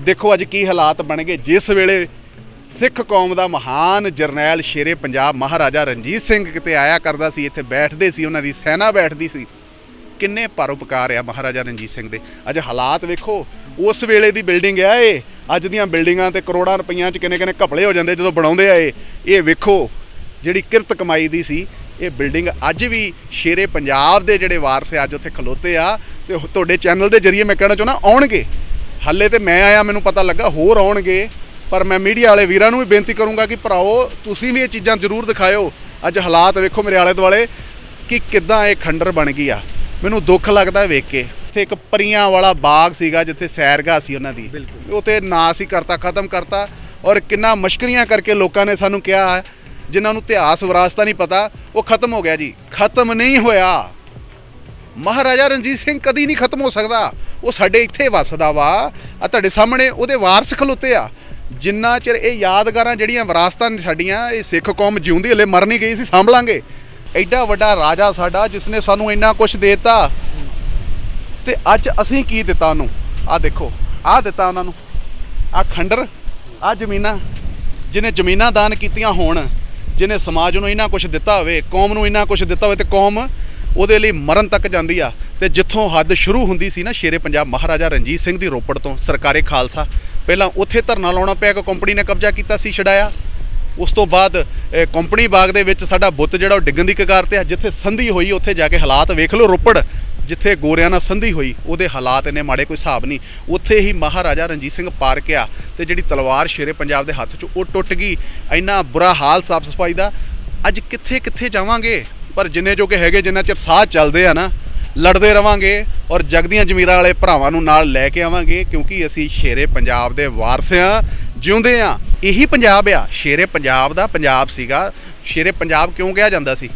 ਦੇਖੋ ਅੱਜ ਕੀ ਹਾਲਾਤ ਬਣ ਗਏ ਜਿਸ ਵੇਲੇ ਸਿੱਖ ਕੌਮ ਦਾ ਮਹਾਨ ਜਰਨੈਲ ਸ਼ੇਰੇ ਪੰਜਾਬ ਮਹਾਰਾਜਾ ਰਣਜੀਤ ਸਿੰਘ ਕਿਤੇ ਆਇਆ ਕਰਦਾ ਸੀ, ਇੱਥੇ ਬੈਠਦੇ ਸੀ, ਉਹਨਾਂ ਦੀ ਸੈਨਾ ਬੈਠਦੀ ਸੀ। ਕਿੰਨੇ ਪਰਉਪਕਾਰ ਆ ਮਹਾਰਾਜਾ ਰਣਜੀਤ ਸਿੰਘ ਦੇ। ਅੱਜ ਹਾਲਾਤ ਵੇਖੋ, ਉਸ ਵੇਲੇ ਦੀ ਬਿਲਡਿੰਗ ਆ ਇਹ। ਅੱਜ ਦੀਆਂ ਬਿਲਡਿੰਗਾਂ ਤੇ ਕਰੋੜਾਂ ਰੁਪਈਆਂ ਚ ਕਿੰਨੇ ਕਿੰਨੇ ਘਪਲੇ ਹੋ ਜਾਂਦੇ ਜਦੋਂ ਬਣਾਉਂਦੇ ਆ ਇਹ। ਇਹ ਵੇਖੋ, ਜਿਹੜੀ ਕਿਰਤ ਕਮਾਈ ਦੀ ਸੀ, ਇਹ ਬਿਲਡਿੰਗ ਅੱਜ ਵੀ ਸ਼ੇਰੇ ਪੰਜਾਬ ਦੇ ਜਿਹੜੇ ਵਾਰਸ ਆ, ਅੱਜ ਉੱਥੇ ਖਲੋਤੇ ਆ। ਤੇ ਤੁਹਾਡੇ ਚੈਨਲ ਦੇ ਜ਼ਰੀਏ ਮੈਂ ਕਹਿਣਾ ਚਾਹੁੰਦਾ, ਆਉਣਗੇ। ਹਾਲੇ ਤੇ ਮੈਂ ਆਇਆ ਮੈਨੂੰ ਪਤਾ ਲੱਗਾ ਹੋਰ ਆਉਣਗੇ। ਪਰ ਮੈਂ ਮੀਡੀਆ ਵਾਲੇ ਵੀਰਾਂ ਨੂੰ ਵੀ ਬੇਨਤੀ ਕਰੂੰਗਾ ਕਿ ਭਰਾਓ ਤੁਸੀਂ ਵੀ ਇਹ ਚੀਜ਼ਾਂ ਜ਼ਰੂਰ ਦਿਖਾਇਓ। ਅੱਜ ਹਾਲਾਤ ਵੇਖੋ ਮੇਰੇ ਆਲੇ ਦੁਆਲੇ ਕਿ ਕਿੱਦਾਂ ਇਹ ਖੰਡਰ ਬਣ ਗਈ ਆ। ਮੈਨੂੰ ਦੁੱਖ ਲੱਗਦਾ ਵੇਖ ਕੇ। ਇੱਥੇ ਇੱਕ ਪਰੀਆਂ ਵਾਲਾ ਬਾਗ ਸੀਗਾ ਜਿੱਥੇ ਸੈਰਗਾ ਸੀ ਉਹਨਾਂ ਦੀ। ਉਹ ਤੇ ਨਾਂ ਸੀ ਕਰਤਾ ਖਤਮ ਕਰਤਾ। ਔਰ ਕਿੰਨਾ ਮਸ਼ਕਰੀਆਂ ਕਰਕੇ ਲੋਕਾਂ ਨੇ ਸਾਨੂੰ ਕਿਹਾ ਜਿਨ੍ਹਾਂ ਨੂੰ ਇਤਿਹਾਸ ਵਿਰਾਸਤਾ ਨਹੀਂ ਪਤਾ ਉਹ ਖਤਮ ਹੋ ਗਿਆ ਜੀ। ਖਤਮ ਨਹੀਂ ਹੋਇਆ। ਮਹਾਰਾਜਾ ਰਣਜੀਤ ਸਿੰਘ ਕਦੀ ਨਹੀਂ ਖਤਮ ਹੋ ਸਕਦਾ। ਉਹ ਸਾਡੇ ਇੱਥੇ ਵੱਸਦਾ ਵਾ। ਆ ਤੁਹਾਡੇ ਸਾਹਮਣੇ ਉਹਦੇ ਵਾਰਸ ਖਲੋਤੇ ਆ। ਜਿੰਨਾ ਚਿਰ ਇਹ ਯਾਦਗਾਰਾਂ ਜਿਹੜੀਆਂ ਵਿਰਾਸਤਾਂ ਨੇ ਸਾਡੀਆਂ, ਇਹ ਸਿੱਖ ਕੌਮ ਜਿਉਂਦੀ ਹਲੇ ਮਰ ਨਹੀਂ ਗਈ ਸੀ, ਸੰਭਲਾਂਗੇ। ਐਡਾ ਵੱਡਾ ਰਾਜਾ ਸਾਡਾ ਜਿਸ ਨੇ ਸਾਨੂੰ ਇੰਨਾ ਕੁਝ ਦਿੱਤਾ। ਤੇ ਅੱਜ ਅਸੀਂ ਕੀ ਦਿੱਤਾ ਉਹਨੂੰ? ਆ ਦੇਖੋ ਆ ਦਿੱਤਾ ਉਹਨਾਂ ਨੂੰ। ਆ ਖੰਡਰ ਆ ਜ਼ਮੀਨਾਂ। ਜਿਹਨੇ ਜ਼ਮੀਨਾਂ ਦਾਨ ਕੀਤੀਆਂ ਹੋਣ, ਜਿਹਨੇ ਸਮਾਜ ਨੂੰ ਇੰਨਾ ਕੁਝ ਦਿੱਤਾ ਹੋਵੇ, ਕੌਮ ਨੂੰ ਇੰਨਾ ਕੁਝ ਦਿੱਤਾ ਹੋਵੇ, ਤੇ ਕੌਮ ਉਹਦੇ ਲਈ ਮਰਨ ਤੱਕ ਜਾਂਦੀ ਆ। ਤੇ ਜਿੱਥੋਂ ਹੱਦ ਸ਼ੁਰੂ ਹੁੰਦੀ ਸੀ ਨਾ ਸ਼ੇਰੇ ਪੰਜਾਬ ਮਹਾਰਾਜਾ ਰਣਜੀਤ ਸਿੰਘ ਦੀ ਰੋਪੜ ਤੋਂ, ਸਰਕਾਰੇ ਖਾਲਸਾ। ਪਹਿਲਾਂ ਉੱਥੇ ਧਰਨਾ ਲਾਉਣਾ ਪਿਆ ਕਿ ਕੰਪਨੀ ਨੇ ਕਬਜ਼ਾ ਕੀਤਾ ਸੀ, ਛਡਾਇਆ। ਉਸ ਤੋਂ ਬਾਅਦ ਕੰਪਨੀ ਬਾਗ ਦੇ ਵਿੱਚ ਸਾਡਾ ਬੁੱਤ ਜਿਹੜਾ ਉਹ ਡਿੱਗਣ ਦੀ ਕਗਾਰ ਤੇ ਆ। ਜਿੱਥੇ ਸੰਧੀ ਹੋਈ, ਉੱਥੇ ਜਾ ਕੇ ਹਾਲਾਤ ਵੇਖ ਲਓ ਰੋਪੜ, ਜਿੱਥੇ ਗੋਰਿਆਂ ਨਾਲ ਸੰਧੀ ਹੋਈ, ਉਹਦੇ ਹਾਲਾਤ ਇੰਨੇ ਮਾੜੇ ਕੋਈ ਹਿਸਾਬ ਨਹੀਂ। ਉੱਥੇ ਹੀ ਮਹਾਰਾਜਾ ਰਣਜੀਤ ਸਿੰਘ ਪਾਰਕ ਆ ਤੇ ਜਿਹੜੀ ਤਲਵਾਰ ਸ਼ੇਰੇ ਪੰਜਾਬ ਦੇ ਹੱਥ 'ਚ ਉਹ ਟੁੱਟ ਗਈ। ਇੰਨਾ ਬੁਰਾ ਹਾਲ ਸਾਫ਼ ਸਫ਼ਾਈ ਦਾ। ਅੱਜ ਕਿੱਥੇ ਕਿੱਥੇ ਜਾਵਾਂਗੇ? ਪਰ ਜਿੰਨੇ ਜੋ ਕਿ ਹੈਗੇ, ਜਿੰਨਾ ਚਿਰ ਸਾਹ ਚੱਲਦੇ ਆ ਨਾ, ਲੜਦੇ ਰਵਾਂਗੇ ਔਰ ਜਗਦੀਆਂ ਜਮੀਰਾਂ ਵਾਲੇ ਭਰਾਵਾਂ ਨੂੰ ਨਾਲ ਲੈ ਕੇ ਆਵਾਂਗੇ, ਕਿਉਂਕਿ ਅਸੀਂ ਸ਼ੇਰੇ ਪੰਜਾਬ ਦੇ ਵਾਰਸ ਆ, ਜਿਉਂਦੇ ਆ। ਇਹੀ ਪੰਜਾਬ ਆ। ਸ਼ੇਰੇ ਪੰਜਾਬ ਦਾ ਪੰਜਾਬ ਸੀਗਾ। ਸ਼ੇਰੇ ਪੰਜਾਬ ਕਿਉਂ ਕਿਹਾ ਜਾਂਦਾ ਸੀ?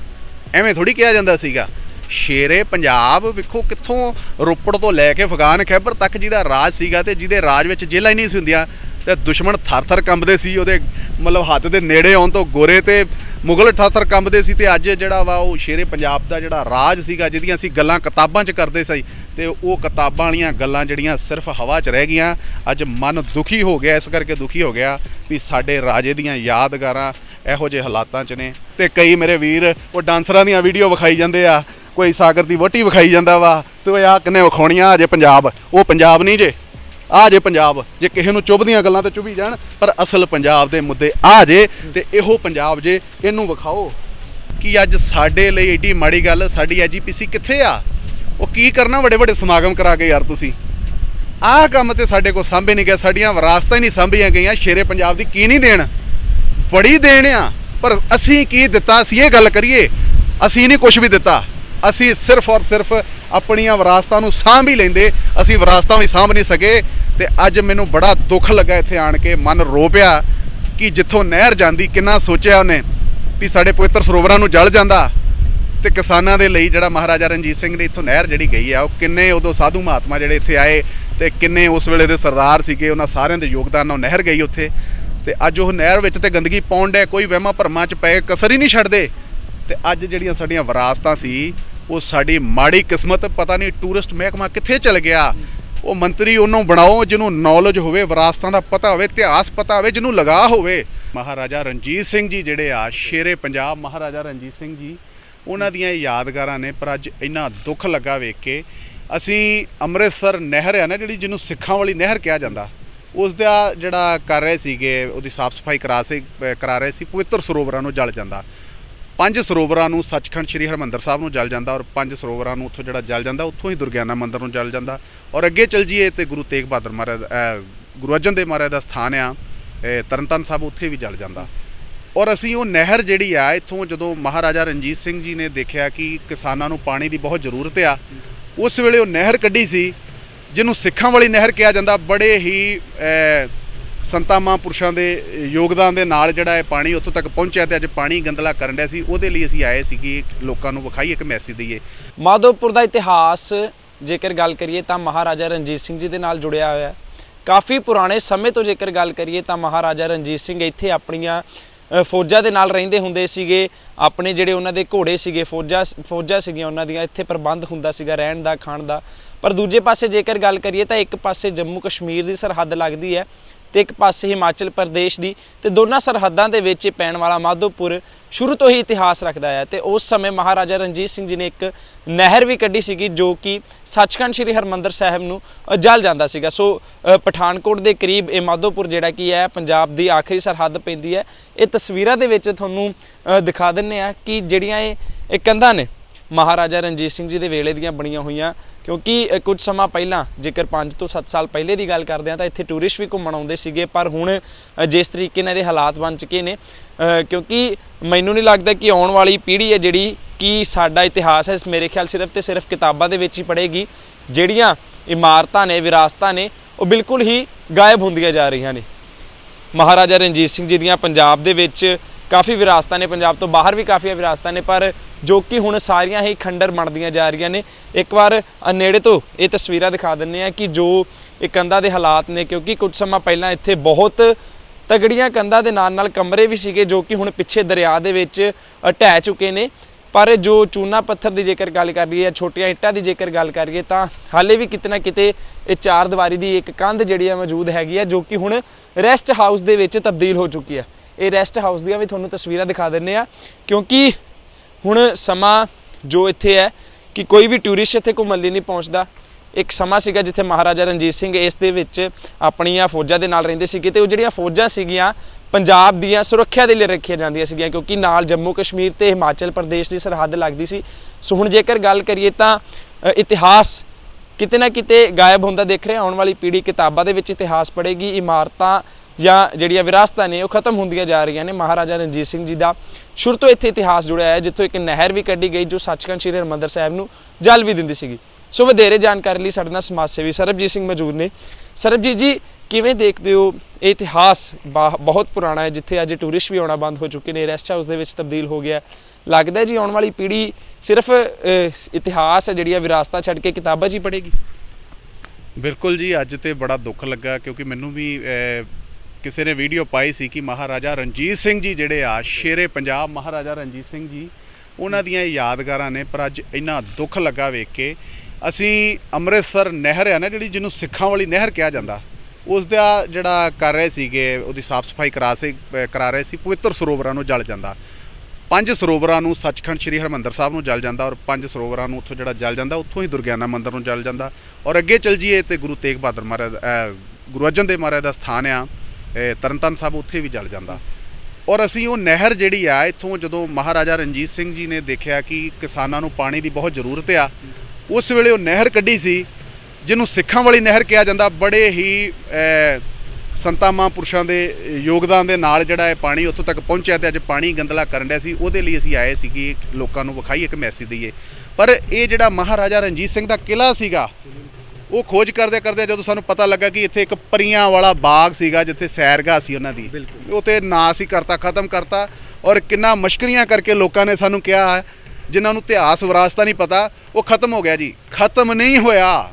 ਐਵੇਂ ਥੋੜੀ ਕਿਹਾ ਜਾਂਦਾ ਸੀਗਾ। ਸ਼ੇਰੇ ਪੰਜਾਬ ਵੇਖੋ ਕਿੱਥੋਂ ਰੋਪੜ ਤੋਂ ਲੈ ਕੇ ਫਗਾਨ ਖੈਬਰ ਤੱਕ ਜਿਹਦਾ ਰਾਜ ਸੀਗਾ ਤੇ ਜਿਹਦੇ ਰਾਜ ਵਿੱਚ ਜੇਲ੍ਹਾਂ ਹੀ ਨਹੀਂ ਸੀ ਹੁੰਦੀਆਂ, ਤੇ ਦੁਸ਼ਮਣ ਥਰ-ਥਰ ਕੰਬਦੇ ਸੀ, ਉਹਦੇ ਮਤਲਬ ਹੱਥ ਦੇ ਨੇੜੇ ਆਉਣ ਤੋਂ ਗੋਰੇ ਤੇ ਮੁਗਲ ਥਰ-ਥਰ ਕੰਬਦੇ ਸੀ ਤੇ ਅੱਜ ਜਿਹੜਾ ਵਾ ਉਹ ਸ਼ੇਰੇ ਪੰਜਾਬ ਦਾ ਜਿਹੜਾ ਰਾਜ ਸੀਗਾ, ਜਿਹਦੀਆਂ ਅਸੀਂ ਗੱਲਾਂ ਕਿਤਾਬਾਂ 'ਚ ਕਰਦੇ ਸੀ, ਤੇ ਉਹ ਕਿਤਾਬਾਂ ਵਾਲੀਆਂ ਗੱਲਾਂ ਜਿਹੜੀਆਂ ਸਿਰਫ ਹਵਾ 'ਚ ਰਹਿ ਗਈਆਂ। ਅੱਜ ਮਨ ਦੁਖੀ ਹੋ ਗਿਆ, ਇਸ ਕਰਕੇ ਦੁਖੀ ਹੋ ਗਿਆ ਵੀ ਸਾਡੇ ਰਾਜੇ ਦੀਆਂ ਯਾਦਗਾਰਾਂ ਇਹੋ ਜਿਹੇ ਹਾਲਾਤਾਂ 'ਚ ਨੇ। ਤੇ ਕਈ ਮੇਰੇ ਵੀਰ, ਉਹ ਡਾਂਸਰਾਂ ਦੀਆਂ ਵੀਡੀਓ ਵਿਖਾਈ ਜਾਂਦੇ ਆ, ਕੋਈ ਸਾਗਰ ਦੀ ਵੋਟੀ ਵਿਖਾਈ ਜਾਂਦਾ ਵਾ, ਤੇ ਉਹ ਆ ਕਿੰਨੇ ਵਿਖਾਉਣੀਆਂ ਅਜੇ ਪੰਜਾਬ। ਉਹ ਪੰਜਾਬ ਨਹੀਂ ਜੇ। ਆ ਜੇ ਪੰਜਾਬ, ਜੇ ਕਿਸੇ ਨੂੰ ਚੁੱਭਦੀਆਂ ਗੱਲਾਂ ਤਾਂ ਚੁੱਭੀ ਜਾਣ, ਪਰ ਅਸਲ ਪੰਜਾਬ ਦੇ ਮੁੱਦੇ ਆ ਜੇ ਤੇ ਇਹੋ ਪੰਜਾਬ ਜੇ, ਇਹਨੂੰ ਵਿਖਾਓ। ਕਿ ਅੱਜ ਸਾਡੇ ਲਈ ਏਡੀ ਮਾੜੀ ਗੱਲ, ਸਾਡੀ ਐਜੀਪੀਸੀ ਕਿੱਥੇ ਆ? ਉਹ ਕੀ ਕਰਨਾ ਵੱਡੇ ਵੱਡੇ ਸਮਾਗਮ ਕਰਾ ਕੇ ਯਾਰ ਤੁਸੀਂ? ਆਹ ਕੰਮ ਤੇ ਸਾਡੇ ਕੋਲ ਸਾਂਭੇ ਨਹੀਂ ਗਿਆ ਸਾਡੀਆਂ ਵਿਰਾਸਤਾਂ ਹੀ ਨਹੀਂ ਸਾਂਭੀਆਂ ਗਈਆਂ, ਸ਼ੇਰੇ ਪੰਜਾਬ ਦੀ ਕੀ ਨਹੀਂ ਦੇਣ? ਬੜੀ ਦੇਣ ਆ, ਪਰ ਅਸੀਂ ਕੀ ਦਿੱਤਾ, ਅਸੀਂ ਇਹ ਗੱਲ ਕਰੀਏ, ਅਸੀਂ ਨਹੀਂ ਕੁਝ ਵੀ ਦਿੱਤਾ। ਅਸੀਂ ਸਿਰਫ ਔਰ ਸਿਰਫ ਆਪਣੀਆਂ ਵਿਰਾਸਤਾਂ ਨੂੰ ਸਾਂਭ ਹੀ ਲੈਂਦੇ, ਅਸੀਂ ਵਿਰਾਸਤਾਂ ਵੀ ਸਾਂਭ ਨਹੀਂ ਸਕੇ। ਤੇ ਅੱਜ ਮੈਨੂੰ ਬੜਾ ਦੁੱਖ ਲੱਗਾ ਇੱਥੇ ਆਣ ਕੇ, ਮਨ ਰੋ ਪਿਆ ਕਿ ਜਿੱਥੋਂ ਨਹਿਰ ਜਾਂਦੀ, ਕਿੰਨਾ ਸੋਚਿਆ ਉਹਨੇ ਵੀ ਸਾਡੇ ਪਵਿੱਤਰ ਸਰੋਵਰਾਂ ਨੂੰ ਜਲ ਜਾਂਦਾ ਤੇ ਕਿਸਾਨਾਂ ਦੇ ਲਈ ਜਿਹੜਾ ਮਹਾਰਾਜਾ ਰਣਜੀਤ ਸਿੰਘ ਨੇ ਇੱਥੋਂ ਨਹਿਰ ਜਿਹੜੀ ਗਈ ਆ, ਉਹ ਕਿੰਨੇ ਉਦੋਂ ਸਾਧੂ ਮਹਾਤਮਾ ਜਿਹੜੇ ਇੱਥੇ ਆਏ ਤੇ ਕਿੰਨੇ ਉਸ ਵੇਲੇ ਦੇ ਸਰਦਾਰ ਸੀਗੇ, ਉਹਨਾਂ ਸਾਰਿਆਂ ਦੇ ਯੋਗਦਾਨ ਨਾਲ ਨਹਿਰ ਗਈ ਉੱਥੇ। ਤੇ ਅੱਜ ਉਹ ਨਹਿਰ ਵਿੱਚ ਤੇ ਗੰਦਗੀ ਪਾਉਣ ਡਿਆ, ਕੋਈ ਵਹਿਮਾਂ ਭਰਮਾਂ ਚ ਪਏ ਕਸਰ ਹੀ ਨਹੀਂ ਛੱਡਦੇ। ਤੇ ਅੱਜ ਜਿਹੜੀਆਂ ਸਾਡੀਆਂ ਵਿਰਾਸਤਾਂ ਸੀ, ਉਹ ਸਾਡੀ ਮਾੜੀ ਕਿਸਮਤ, ਪਤਾ ਨਹੀਂ ਟੂਰਿਸਟ ਮਹਿਕਮਾ ਕਿੱਥੇ ਚਲ ਗਿਆ। ਉਹ ਮੰਤਰੀ ਉਹਨੂੰ ਬਣਾਓ ਜਿਹਨੂੰ ਨੌਲੇਜ ਹੋਵੇ, ਵਿਰਾਸਤਾਂ ਦਾ ਪਤਾ ਹੋਵੇ, ਇਤਿਹਾਸ ਪਤਾ ਹੋਵੇ, ਜਿਹਨੂੰ ਲਗਾ ਹੋਵੇ। ਮਹਾਰਾਜਾ ਰਣਜੀਤ ਸਿੰਘ ਜੀ ਜਿਹੜੇ ਆ, ਸ਼ੇਰੇ ਪੰਜਾਬ, ਮਹਾਰਾਜਾ ਰਣਜੀਤ ਸਿੰਘ ਜੀ, ਉਹਨਾਂ ਦੀਆਂ ਯਾਦਗਾਰਾਂ ਨੇ, ਪਰ ਅੱਜ ਇੰਨਾ ਦੁੱਖ ਲੱਗਾ ਵੇਖ ਕੇ, ਅਸੀਂ ਅੰਮ੍ਰਿਤਸਰ ਨਹਿਰ ਆ ਨਾ ਜਿਹੜੀ ਜਿਹਨੂੰ ਸਿੱਖਾਂ ਵਾਲੀ ਨਹਿਰ ਕਿਹਾ ਜਾਂਦਾ, ਉਸ ਦਾ ਜਿਹੜਾ ਕਰ ਰਹੇ ਸੀਗੇ, ਉਹਦੀ ਸਾਫ਼ ਸਫ਼ਾਈ ਕਰਾ ਸੇ ਕਰਾ ਰਹੇ ਸੀ, ਪਵਿੱਤਰ ਸਰੋਵਰਾਂ ਨੂੰ ਜਲ ਜਾਂਦਾ। ਪੰਜ ਸਰੋਵਰਾਂ ਨੂੰ ਸੱਚਖੰਡ ਸ੍ਰੀ ਹਰਮੰਦਰ ਸਾਹਿਬ ਨੂੰ ਜਲ ਜਾਂਦਾ ਔਰ ਪੰਜ ਸਰੋਵਰਾਂ ਨੂੰ ਉੱਥੋਂ ਜਿਹੜਾ ਜਲ ਜਾਂਦਾ, ਉੱਥੋਂ ਹੀ ਦੁਰਗਿਆਨਾ ਮੰਦਿਰ ਨੂੰ ਜਲ ਜਾਂਦਾ। ਔਰ ਅੱਗੇ ਚਲ ਜੀਏ ਤੇ ਗੁਰੂ ਤੇਗ ਬਹਾਦਰ ਮਹਾਰਾਜ ਗੁਰੂ ਅਰਜਨ ਦੇਵ ਮਹਾਰਾਜ ਦਾ ਸਥਾਨ ਆ, ਇਹ ਤਰਨਤਾਰਨ ਸਾਹਿਬ ਉੱਥੇ ਵੀ ਜਲ ਜਾਂਦਾ। ਔਰ ਅਸੀਂ ਉਹ ਨਹਿਰ ਜਿਹੜੀ ਆ, ਇੱਥੋਂ ਜਦੋਂ ਮਹਾਰਾਜਾ ਰਣਜੀਤ ਸਿੰਘ ਜੀ ਨੇ ਦੇਖਿਆ ਕਿ ਕਿਸਾਨਾਂ ਨੂੰ ਪਾਣੀ ਦੀ ਬਹੁਤ ਜ਼ਰੂਰਤ ਆ, ਉਸ ਵੇਲੇ ਉਹ ਨਹਿਰ ਕੱਢੀ ਸੀ, ਜਿਹਨੂੰ ਸਿੱਖਾਂ ਵਾਲੀ ਨਹਿਰ ਕਿਹਾ ਜਾਂਦਾ, ਬੜੇ ਹੀ ਸੰਤਾਂ ਮਹਾਂਪੁਰਸ਼ਾਂ ਦੇ ਯੋਗਦਾਨ ਦੇ ਨਾਲ ਜਿਹੜਾ ਇਹ ਪਾਣੀ ਉੱਥੋਂ ਤੱਕ ਪਹੁੰਚਿਆ ਤੇ ਅੱਜ ਪਾਣੀ ਗੰਦਲਾ ਕਰਨ ਡਿਆ ਸੀ, ਉਹਦੇ ਲਈ ਅਸੀਂ ਆਏ ਸੀ ਕਿ ਲੋਕਾਂ ਨੂੰ ਵਿਖਾਈ, ਇੱਕ ਮੈਸੇਜ ਦਈਏ। ਮਾਧੋਪੁਰ ਦਾ ਇਤਿਹਾਸ, ਜੇਕਰ ਗੱਲ ਕਰੀਏ ਤਾਂ ਮਹਾਰਾਜਾ ਰਣਜੀਤ ਸਿੰਘ ਜੀ ਦੇ ਨਾਲ ਜੁੜਿਆ ਹੋਇਆ। ਹੈ ਕਾਫੀ ਪੁਰਾਣੇ ਸਮੇਂ ਤੋਂ ਜੇਕਰ ਗੱਲ ਕਰੀਏ ਤਾਂ ਮਹਾਰਾਜਾ ਰਣਜੀਤ ਸਿੰਘ ਇੱਥੇ ਆਪਣੀਆਂ ਫੌਜਾਂ ਦੇ ਨਾਲ ਰਹਿੰਦੇ ਹੁੰਦੇ ਸੀਗੇ। ਆਪਣੇ ਜਿਹੜੇ ਉਹਨਾਂ ਦੇ ਘੋੜੇ ਸੀਗੇ, ਫੌਜਾਂ ਫੌਜਾਂ ਸੀਗੀਆਂ ਉਹਨਾਂ ਦੀਆਂ, ਇੱਥੇ ਪ੍ਰਬੰਧ ਹੁੰਦਾ ਸੀਗਾ ਰਹਿਣ ਦਾ, ਖਾਣ ਦਾ। ਪਰ ਦੂਜੇ ਪਾਸੇ ਜੇਕਰ ਗੱਲ ਕਰੀਏ ਤਾਂ ਇੱਕ ਪਾਸੇ ਜੰਮੂ ਕਸ਼ਮੀਰ ਦੀ ਸਰਹੱਦ ਲੱਗਦੀ ਹੈ। ਤੇ ਇੱਕ ਪਾਸੇ ਹਿਮਾਚਲ ਪ੍ਰਦੇਸ਼ ਦੀ ਤੇ ਦੋਨਾਂ ਸਰਹੱਦਾਂ ਦੇ ਵਿੱਚ ਇਹ ਪੈਣ ਵਾਲਾ ਮਾਧੋਪੁਰ ਸ਼ੁਰੂ ਤੋਂ ਹੀ ਇਤਿਹਾਸ ਰੱਖਦਾ ਹੈ। ਤੇ ਉਸ ਸਮੇਂ ਮਹਾਰਾਜਾ ਰਣਜੀਤ ਸਿੰਘ ਜੀ ਨੇ ਇੱਕ ਨਹਿਰ ਵੀ ਕੱਢੀ ਸੀਗੀ, ਜੋ ਕਿ ਸੱਚਖੰਡ ਸ੍ਰੀ ਹਰਮੰਦਰ ਸਾਹਿਬ ਨੂੰ ਜਲ ਜਾਂਦਾ ਸੀਗਾ। ਸੋ ਪਠਾਨਕੋਟ ਦੇ ਕਰੀਬ ਇਹ ਮਾਧੋਪੁਰ ਜਿਹੜਾ ਕੀ ਹੈ, ਪੰਜਾਬ ਦੀ ਆਖਰੀ ਸਰਹੱਦ ਪੈਂਦੀ ਹੈ। ਇਹ ਤਸਵੀਰਾਂ ਦੇ ਵਿੱਚ ਤੁਹਾਨੂੰ ਦਿਖਾ ਦਿੰਨੇ ਆ ਕਿ ਜਿਹੜੀਆਂ ਇਹ ਕੰਧਾਂ ਨੇ, ਮਹਾਰਾਜਾ ਰਣਜੀਤ ਸਿੰਘ ਜੀ ਦੇ ਵੇਲੇ ਦੀਆਂ ਬਣੀਆਂ ਹੋਈਆਂ ਕਿਉਂਕਿ ਕੁਝ ਸਮਾਂ ਪਹਿਲਾਂ, ਜੇਕਰ 5 ਤੋਂ 7 ਸਾਲ ਪਹਿਲੇ ਦੀ ਗੱਲ ਕਰਦੇ ਹਾਂ, ਤਾਂ ਇੱਥੇ ਟੂਰਿਸਟ ਵੀ ਘੁੰਮਣ ਆਉਂਦੇ ਸੀਗੇ, ਪਰ ਹੁਣ ਜਿਸ ਤਰੀਕੇ ਨਾਲ ਇਹਦੇ ਹਾਲਾਤ ਬਣ ਚੁੱਕੇ ਨੇ ਕਿਉਂਕਿ ਮੈਨੂੰ ਨਹੀਂ ਲੱਗਦਾ ਕਿ ਆਉਣ ਵਾਲੀ ਪੀੜ੍ਹੀ ਹੈ ਜਿਹੜੀ ਕਿ ਸਾਡਾ ਇਤਿਹਾਸ ਹੈ, ਇਸ ਮੇਰੇ ਖਿਆਲ ਸਿਰਫ ਤੇ ਸਿਰਫ ਕਿਤਾਬਾਂ ਦੇ ਵਿੱਚ ਹੀ ਪੜ੍ਹੇਗੀ, ਜਿਹੜੀਆਂ ਇਮਾਰਤਾਂ ਨੇ, ਵਿਰਾਸਤਾਂ ਨੇ, ਉਹ ਬਿਲਕੁਲ ਹੀ ਗਾਇਬ ਹੁੰਦੀਆਂ ਜਾ ਰਹੀਆਂ ਨੇ। ਮਹਾਰਾਜਾ ਰਣਜੀਤ ਸਿੰਘ ਜੀ ਦੀਆਂ ਪੰਜਾਬ ਦੇ ਵਿੱਚ ਕਾਫੀ ਵਿਰਾਸਤਾਂ ਨੇ, ਪੰਜਾਬ ਤੋਂ ਬਾਹਰ ਵੀ ਕਾਫੀ ਵਿਰਾਸਤਾਂ ਨੇ, ਪਰ ਜੋ ਕਿ ਹੁਣ ਸਾਰੀਆਂ ਹੀ ਖੰਡਰ ਬਣਦੀਆਂ ਜਾ ਰਹੀਆਂ ਨੇ, ਇੱਕ ਵਾਰ ਨੇੜੇ ਤੋਂ ਇਹ ਤਸਵੀਰਾਂ ਦਿਖਾ ਦਿੰਨੇ ਆ ਕਿ ਜੋ ਇਹ ਕੰਧਾਂ ਦੇ ਹਾਲਾਤ ਨੇ, ਕਿਉਂਕਿ ਕੁਝ ਸਮਾਂ ਪਹਿਲਾਂ ਇੱਥੇ ਬਹੁਤ ਤਗੜੀਆਂ ਕੰਧਾਂ ਦੇ ਨਾਲ ਨਾਲ ਕਮਰੇ ਵੀ ਸੀਗੇ, ਜੋ ਕਿ ਹੁਣ ਪਿੱਛੇ ਦਰਿਆ ਦੇ ਵਿੱਚ ਢਹਿ ਚੁੱਕੇ ਨੇ, ਪਰ ਜੋ ਚੂਨਾ ਪੱਥਰ ਦੀ ਜੇਕਰ ਗੱਲ ਕਰੀਏ ਜਾਂ ਛੋਟੀਆਂ ਇੱਟਾਂ ਦੀ ਜੇਕਰ ਗੱਲ ਕਰੀਏ ਤਾਂ ਹਾਲੇ ਵੀ ਕਿਤੇ ਨਾ ਕਿਤੇ ਇਹ ਚਾਰ ਦੀਵਾਰੀ ਦੀ ਇੱਕ ਕੰਧ ਜਿਹੜੀ ਆ ਮੌਜੂਦ ਹੈਗੀ ਆ, ਜੋ ਕਿ ਹੁਣ ਰੈਸਟ ਹਾਊਸ ਦੇ ਵਿੱਚ ਤਬਦੀਲ ਹੋ ਚੁੱਕੀ ਹੈ ਇਹ ਰੈਸਟ ਹਾਊਸ ਦੀਆਂ ਵੀ ਤੁਹਾਨੂੰ ਤਸਵੀਰਾਂ ਦਿਖਾ ਦਿੰਨੇ ਆ ਕਿਉਂਕਿ ਹੁਣ ਸਮਾਂ ਜੋ ਇੱਥੇ ਹੈ ਕਿ ਕੋਈ ਵੀ ਟੂਰਿਸਟ ਇੱਥੇ ਘੁੰਮਣ ਲਈ ਨਹੀਂ ਪਹੁੰਚਦਾ। ਇੱਕ ਸਮਾਂ ਸੀਗਾ ਜਿੱਥੇ ਮਹਾਰਾਜਾ ਰਣਜੀਤ ਸਿੰਘ ਇਸ ਦੇ ਵਿੱਚ ਆਪਣੀਆਂ ਫੌਜਾਂ ਦੇ ਨਾਲ ਰਹਿੰਦੇ ਸੀਗੇ ਤੇ ਉਹ ਜਿਹੜੀਆਂ ਫੌਜਾਂ ਸੀਗੀਆਂ, ਪੰਜਾਬ ਦੀਆਂ ਸੁਰੱਖਿਆ ਦੇ ਲਈ ਰੱਖੀਆਂ ਜਾਂਦੀਆਂ ਸੀਗੀਆਂ, ਕਿਉਂਕਿ ਨਾਲ ਜੰਮੂ ਕਸ਼ਮੀਰ ਤੇ ਹਿਮਾਚਲ ਪ੍ਰਦੇਸ਼ ਦੀ ਸਰਹੱਦ ਲੱਗਦੀ ਸੀ। ਸੋ ਹੁਣ ਜੇਕਰ ਗੱਲ ਕਰੀਏ ਤਾਂ ਇਤਿਹਾਸ ਕਿਤੇ ਨਾ ਕਿਤੇ ਗਾਇਬ ਹੁੰਦਾ ਦੇਖ ਰਿਹਾ, ਆਉਣ ਵਾਲੀ ਪੀੜ੍ਹੀ ਕਿਤਾਬਾਂ ਦੇ ਵਿੱਚ ਇਤਿਹਾਸ ਪੜ੍ਹੇਗੀ, ਇਮਾਰਤਾਂ ਜਾਂ ਜਿਹੜੀਆਂ ਵਿਰਾਸਤਾਂ ਨੇ, ਉਹ ਖਤਮ ਹੁੰਦੀਆਂ ਜਾ ਰਹੀਆਂ ਨੇ। ਮਹਾਰਾਜਾ ਰਣਜੀਤ ਸਿੰਘ ਜੀ ਦਾ ਸ਼ੁਰੂ ਤੋਂ ਇੱਥੇ ਇਤਿਹਾਸ ਜੁੜਿਆ ਹੈ, ਜਿੱਥੋਂ ਇੱਕ ਨਹਿਰ ਵੀ ਕੱਢੀ ਗਈ, ਜੋ ਸੱਚਖੰਡ ਸ੍ਰੀ ਹਰਿਮੰਦਰ ਸਾਹਿਬ ਨੂੰ ਜਲ ਵੀ ਦਿੰਦੀ ਸੀਗੀ। ਸੋ ਵਧੇਰੇ ਜਾਣਕਾਰੀ ਲਈ ਸਾਡੇ ਨਾਲ ਸਮਾਜ ਸੇਵੀ ਸਰਬਜੀਤ ਸਿੰਘ ਮੌਜੂਦ ਨੇ। ਸਰਬਜੀਤ ਜੀ, ਕਿਵੇਂ ਦੇਖਦੇ ਹੋ ਇਹ ਇਤਿਹਾਸ? ਬਾ- ਬਹੁਤ ਪੁਰਾਣਾ ਹੈ, ਜਿੱਥੇ ਅੱਜ ਟੂਰਿਸਟ ਵੀ ਆਉਣਾ ਬੰਦ ਹੋ ਚੁੱਕੇ ਨੇ। ਰੈਸਟ ਹਾਊਸ ਦੇ ਵਿੱਚ ਤਬਦੀਲ ਹੋ ਗਿਆ। ਲੱਗਦਾ ਜੀ ਆਉਣ ਵਾਲੀ ਪੀੜ੍ਹੀ ਸਿਰਫ ਇਤਿਹਾਸ ਹੈ ਜਿਹੜੀ ਆ ਵਿਰਾਸਤਾਂ ਛੱਡ ਕੇ ਕਿਤਾਬਾਂ 'ਚ ਹੀ ਪੜ੍ਹੇਗੀ। ਬਿਲਕੁਲ ਜੀ, ਅੱਜ ਤੇ ਬੜਾ ਦੁੱਖ ਲੱਗਾ, ਕਿਉਂਕਿ ਮੈਨੂੰ ਵੀ ਕਿਸੇ ਨੇ ਵੀਡੀਓ ਪਾਈ ਸੀ ਕਿ ਮਹਾਰਾਜਾ ਰਣਜੀਤ ਸਿੰਘ ਜੀ ਜਿਹੜੇ ਆ, ਸ਼ੇਰੇ ਪੰਜਾਬ ਮਹਾਰਾਜਾ ਰਣਜੀਤ ਸਿੰਘ ਜੀ, ਉਹਨਾਂ ਦੀਆਂ ਯਾਦਗਾਰਾਂ ਨੇ, ਪਰ ਅੱਜ ਇੰਨਾ ਦੁੱਖ ਲੱਗਾ ਵੇਖ ਕੇ, ਅਸੀਂ ਅੰਮ੍ਰਿਤਸਰ ਨਹਿਰ ਆ ਨਾ ਜਿਹੜੀ ਜਿਹਨੂੰ ਸਿੱਖਾਂ ਵਾਲੀ ਨਹਿਰ ਕਿਹਾ ਜਾਂਦਾ, ਉਸ ਦਾ ਜਿਹੜਾ ਕਰ ਰਹੇ ਸੀਗੇ, ਉਹਦੀ ਸਾਫ਼ ਸਫ਼ਾਈ ਕਰਾ ਸੀ ਕਰਾ ਰਹੇ ਸੀ, ਪਵਿੱਤਰ ਸਰੋਵਰਾਂ ਨੂੰ ਜਲ ਜਾਂਦਾ। ਪੰਜ ਸਰੋਵਰਾਂ ਨੂੰ ਸੱਚਖੰਡ ਸ੍ਰੀ ਹਰਮੰਦਰ ਸਾਹਿਬ ਨੂੰ ਜਲ ਜਾਂਦਾ ਔਰ ਪੰਜ ਸਰੋਵਰਾਂ ਨੂੰ ਉੱਥੋਂ ਜਿਹੜਾ ਜਲ ਜਾਂਦਾ, ਉੱਥੋਂ ਹੀ ਦੁਰਗਿਆਨਾ ਮੰਦਿਰ ਨੂੰ ਜਲ ਜਾਂਦਾ। ਔਰ ਅੱਗੇ ਚਲ ਜੀਏ ਤੇ ਗੁਰੂ ਤੇਗ ਬਹਾਦਰ ਮਹਾਰਾਜ ਗੁਰੂ ਅਰਜਨ ਦੇਵ ਮਹਾਰਾਜ ਦਾ ਸਥਾਨ ਆ ਇਹ ਤਰਨਤਾਰਨ ਸਾਹਿਬ ਉੱਥੇ ਵੀ ਜਲ ਜਾਂਦਾ। ਔਰ ਅਸੀਂ ਉਹ ਨਹਿਰ ਜਿਹੜੀ ਆ, ਇੱਥੋਂ ਜਦੋਂ ਮਹਾਰਾਜਾ ਰਣਜੀਤ ਸਿੰਘ ਜੀ ਨੇ ਦੇਖਿਆ ਕਿ ਕਿਸਾਨਾਂ ਨੂੰ ਪਾਣੀ ਦੀ ਬਹੁਤ ਜ਼ਰੂਰਤ ਆ, ਉਸ ਵੇਲੇ ਉਹ ਨਹਿਰ ਕੱਢੀ ਸੀ, ਜਿਹਨੂੰ ਸਿੱਖਾਂ ਵਾਲੀ ਨਹਿਰ ਕਿਹਾ ਜਾਂਦਾ, ਬੜੇ ਹੀ ਸੰਤਾਂ ਮਹਾਂਪੁਰਸ਼ਾਂ ਦੇ ਯੋਗਦਾਨ ਦੇ ਨਾਲ ਜਿਹੜਾ ਇਹ ਪਾਣੀ ਉੱਥੋਂ ਤੱਕ ਪਹੁੰਚਿਆ ਤੇ ਅੱਜ ਪਾਣੀ ਗੰਦਲਾ ਕਰਨ ਡਿਆ ਸੀ। ਉਹਦੇ ਲਈ ਅਸੀਂ ਆਏ ਸੀ ਕਿ ਲੋਕਾਂ ਨੂੰ ਵਿਖਾਈ ਇੱਕ ਮੈਸੇਜ ਦਈਏ। ਪਰ ਇਹ ਜਿਹੜਾ ਮਹਾਰਾਜਾ ਰਣਜੀਤ ਸਿੰਘ ਦਾ ਕਿਲਾ ਸੀਗਾ ਉਹ ਖੋਜ ਕਰਦੇ ਕਰਦੇ ਜਦੋਂ ਸਾਨੂੰ ਪਤਾ ਲੱਗਾ ਕਿ ਇੱਥੇ ਇੱਕ ਪਰੀਆਂ ਵਾਲਾ ਬਾਗ ਸੀਗਾ ਜਿੱਥੇ ਸੈਰਗਾਹ ਸੀ ਉਹਨਾਂ ਦੀ। ਉਹ ਤੇ ਨਾਂ ਸੀ ਕਰਤਾ ਖਤਮ ਕਰਤਾ ਔਰ ਕਿੰਨਾ ਮਸ਼ਕਰੀਆਂ ਕਰਕੇ ਲੋਕਾਂ ਨੇ ਸਾਨੂੰ ਕਿਹਾ ਜਿਨ੍ਹਾਂ ਨੂੰ ਇਤਿਹਾਸ ਵਿਰਾਸਤਾ ਨਹੀਂ ਪਤਾ ਉਹ ਖਤਮ ਹੋ ਗਿਆ ਜੀ। ਖਤਮ ਨਹੀਂ ਹੋਇਆ।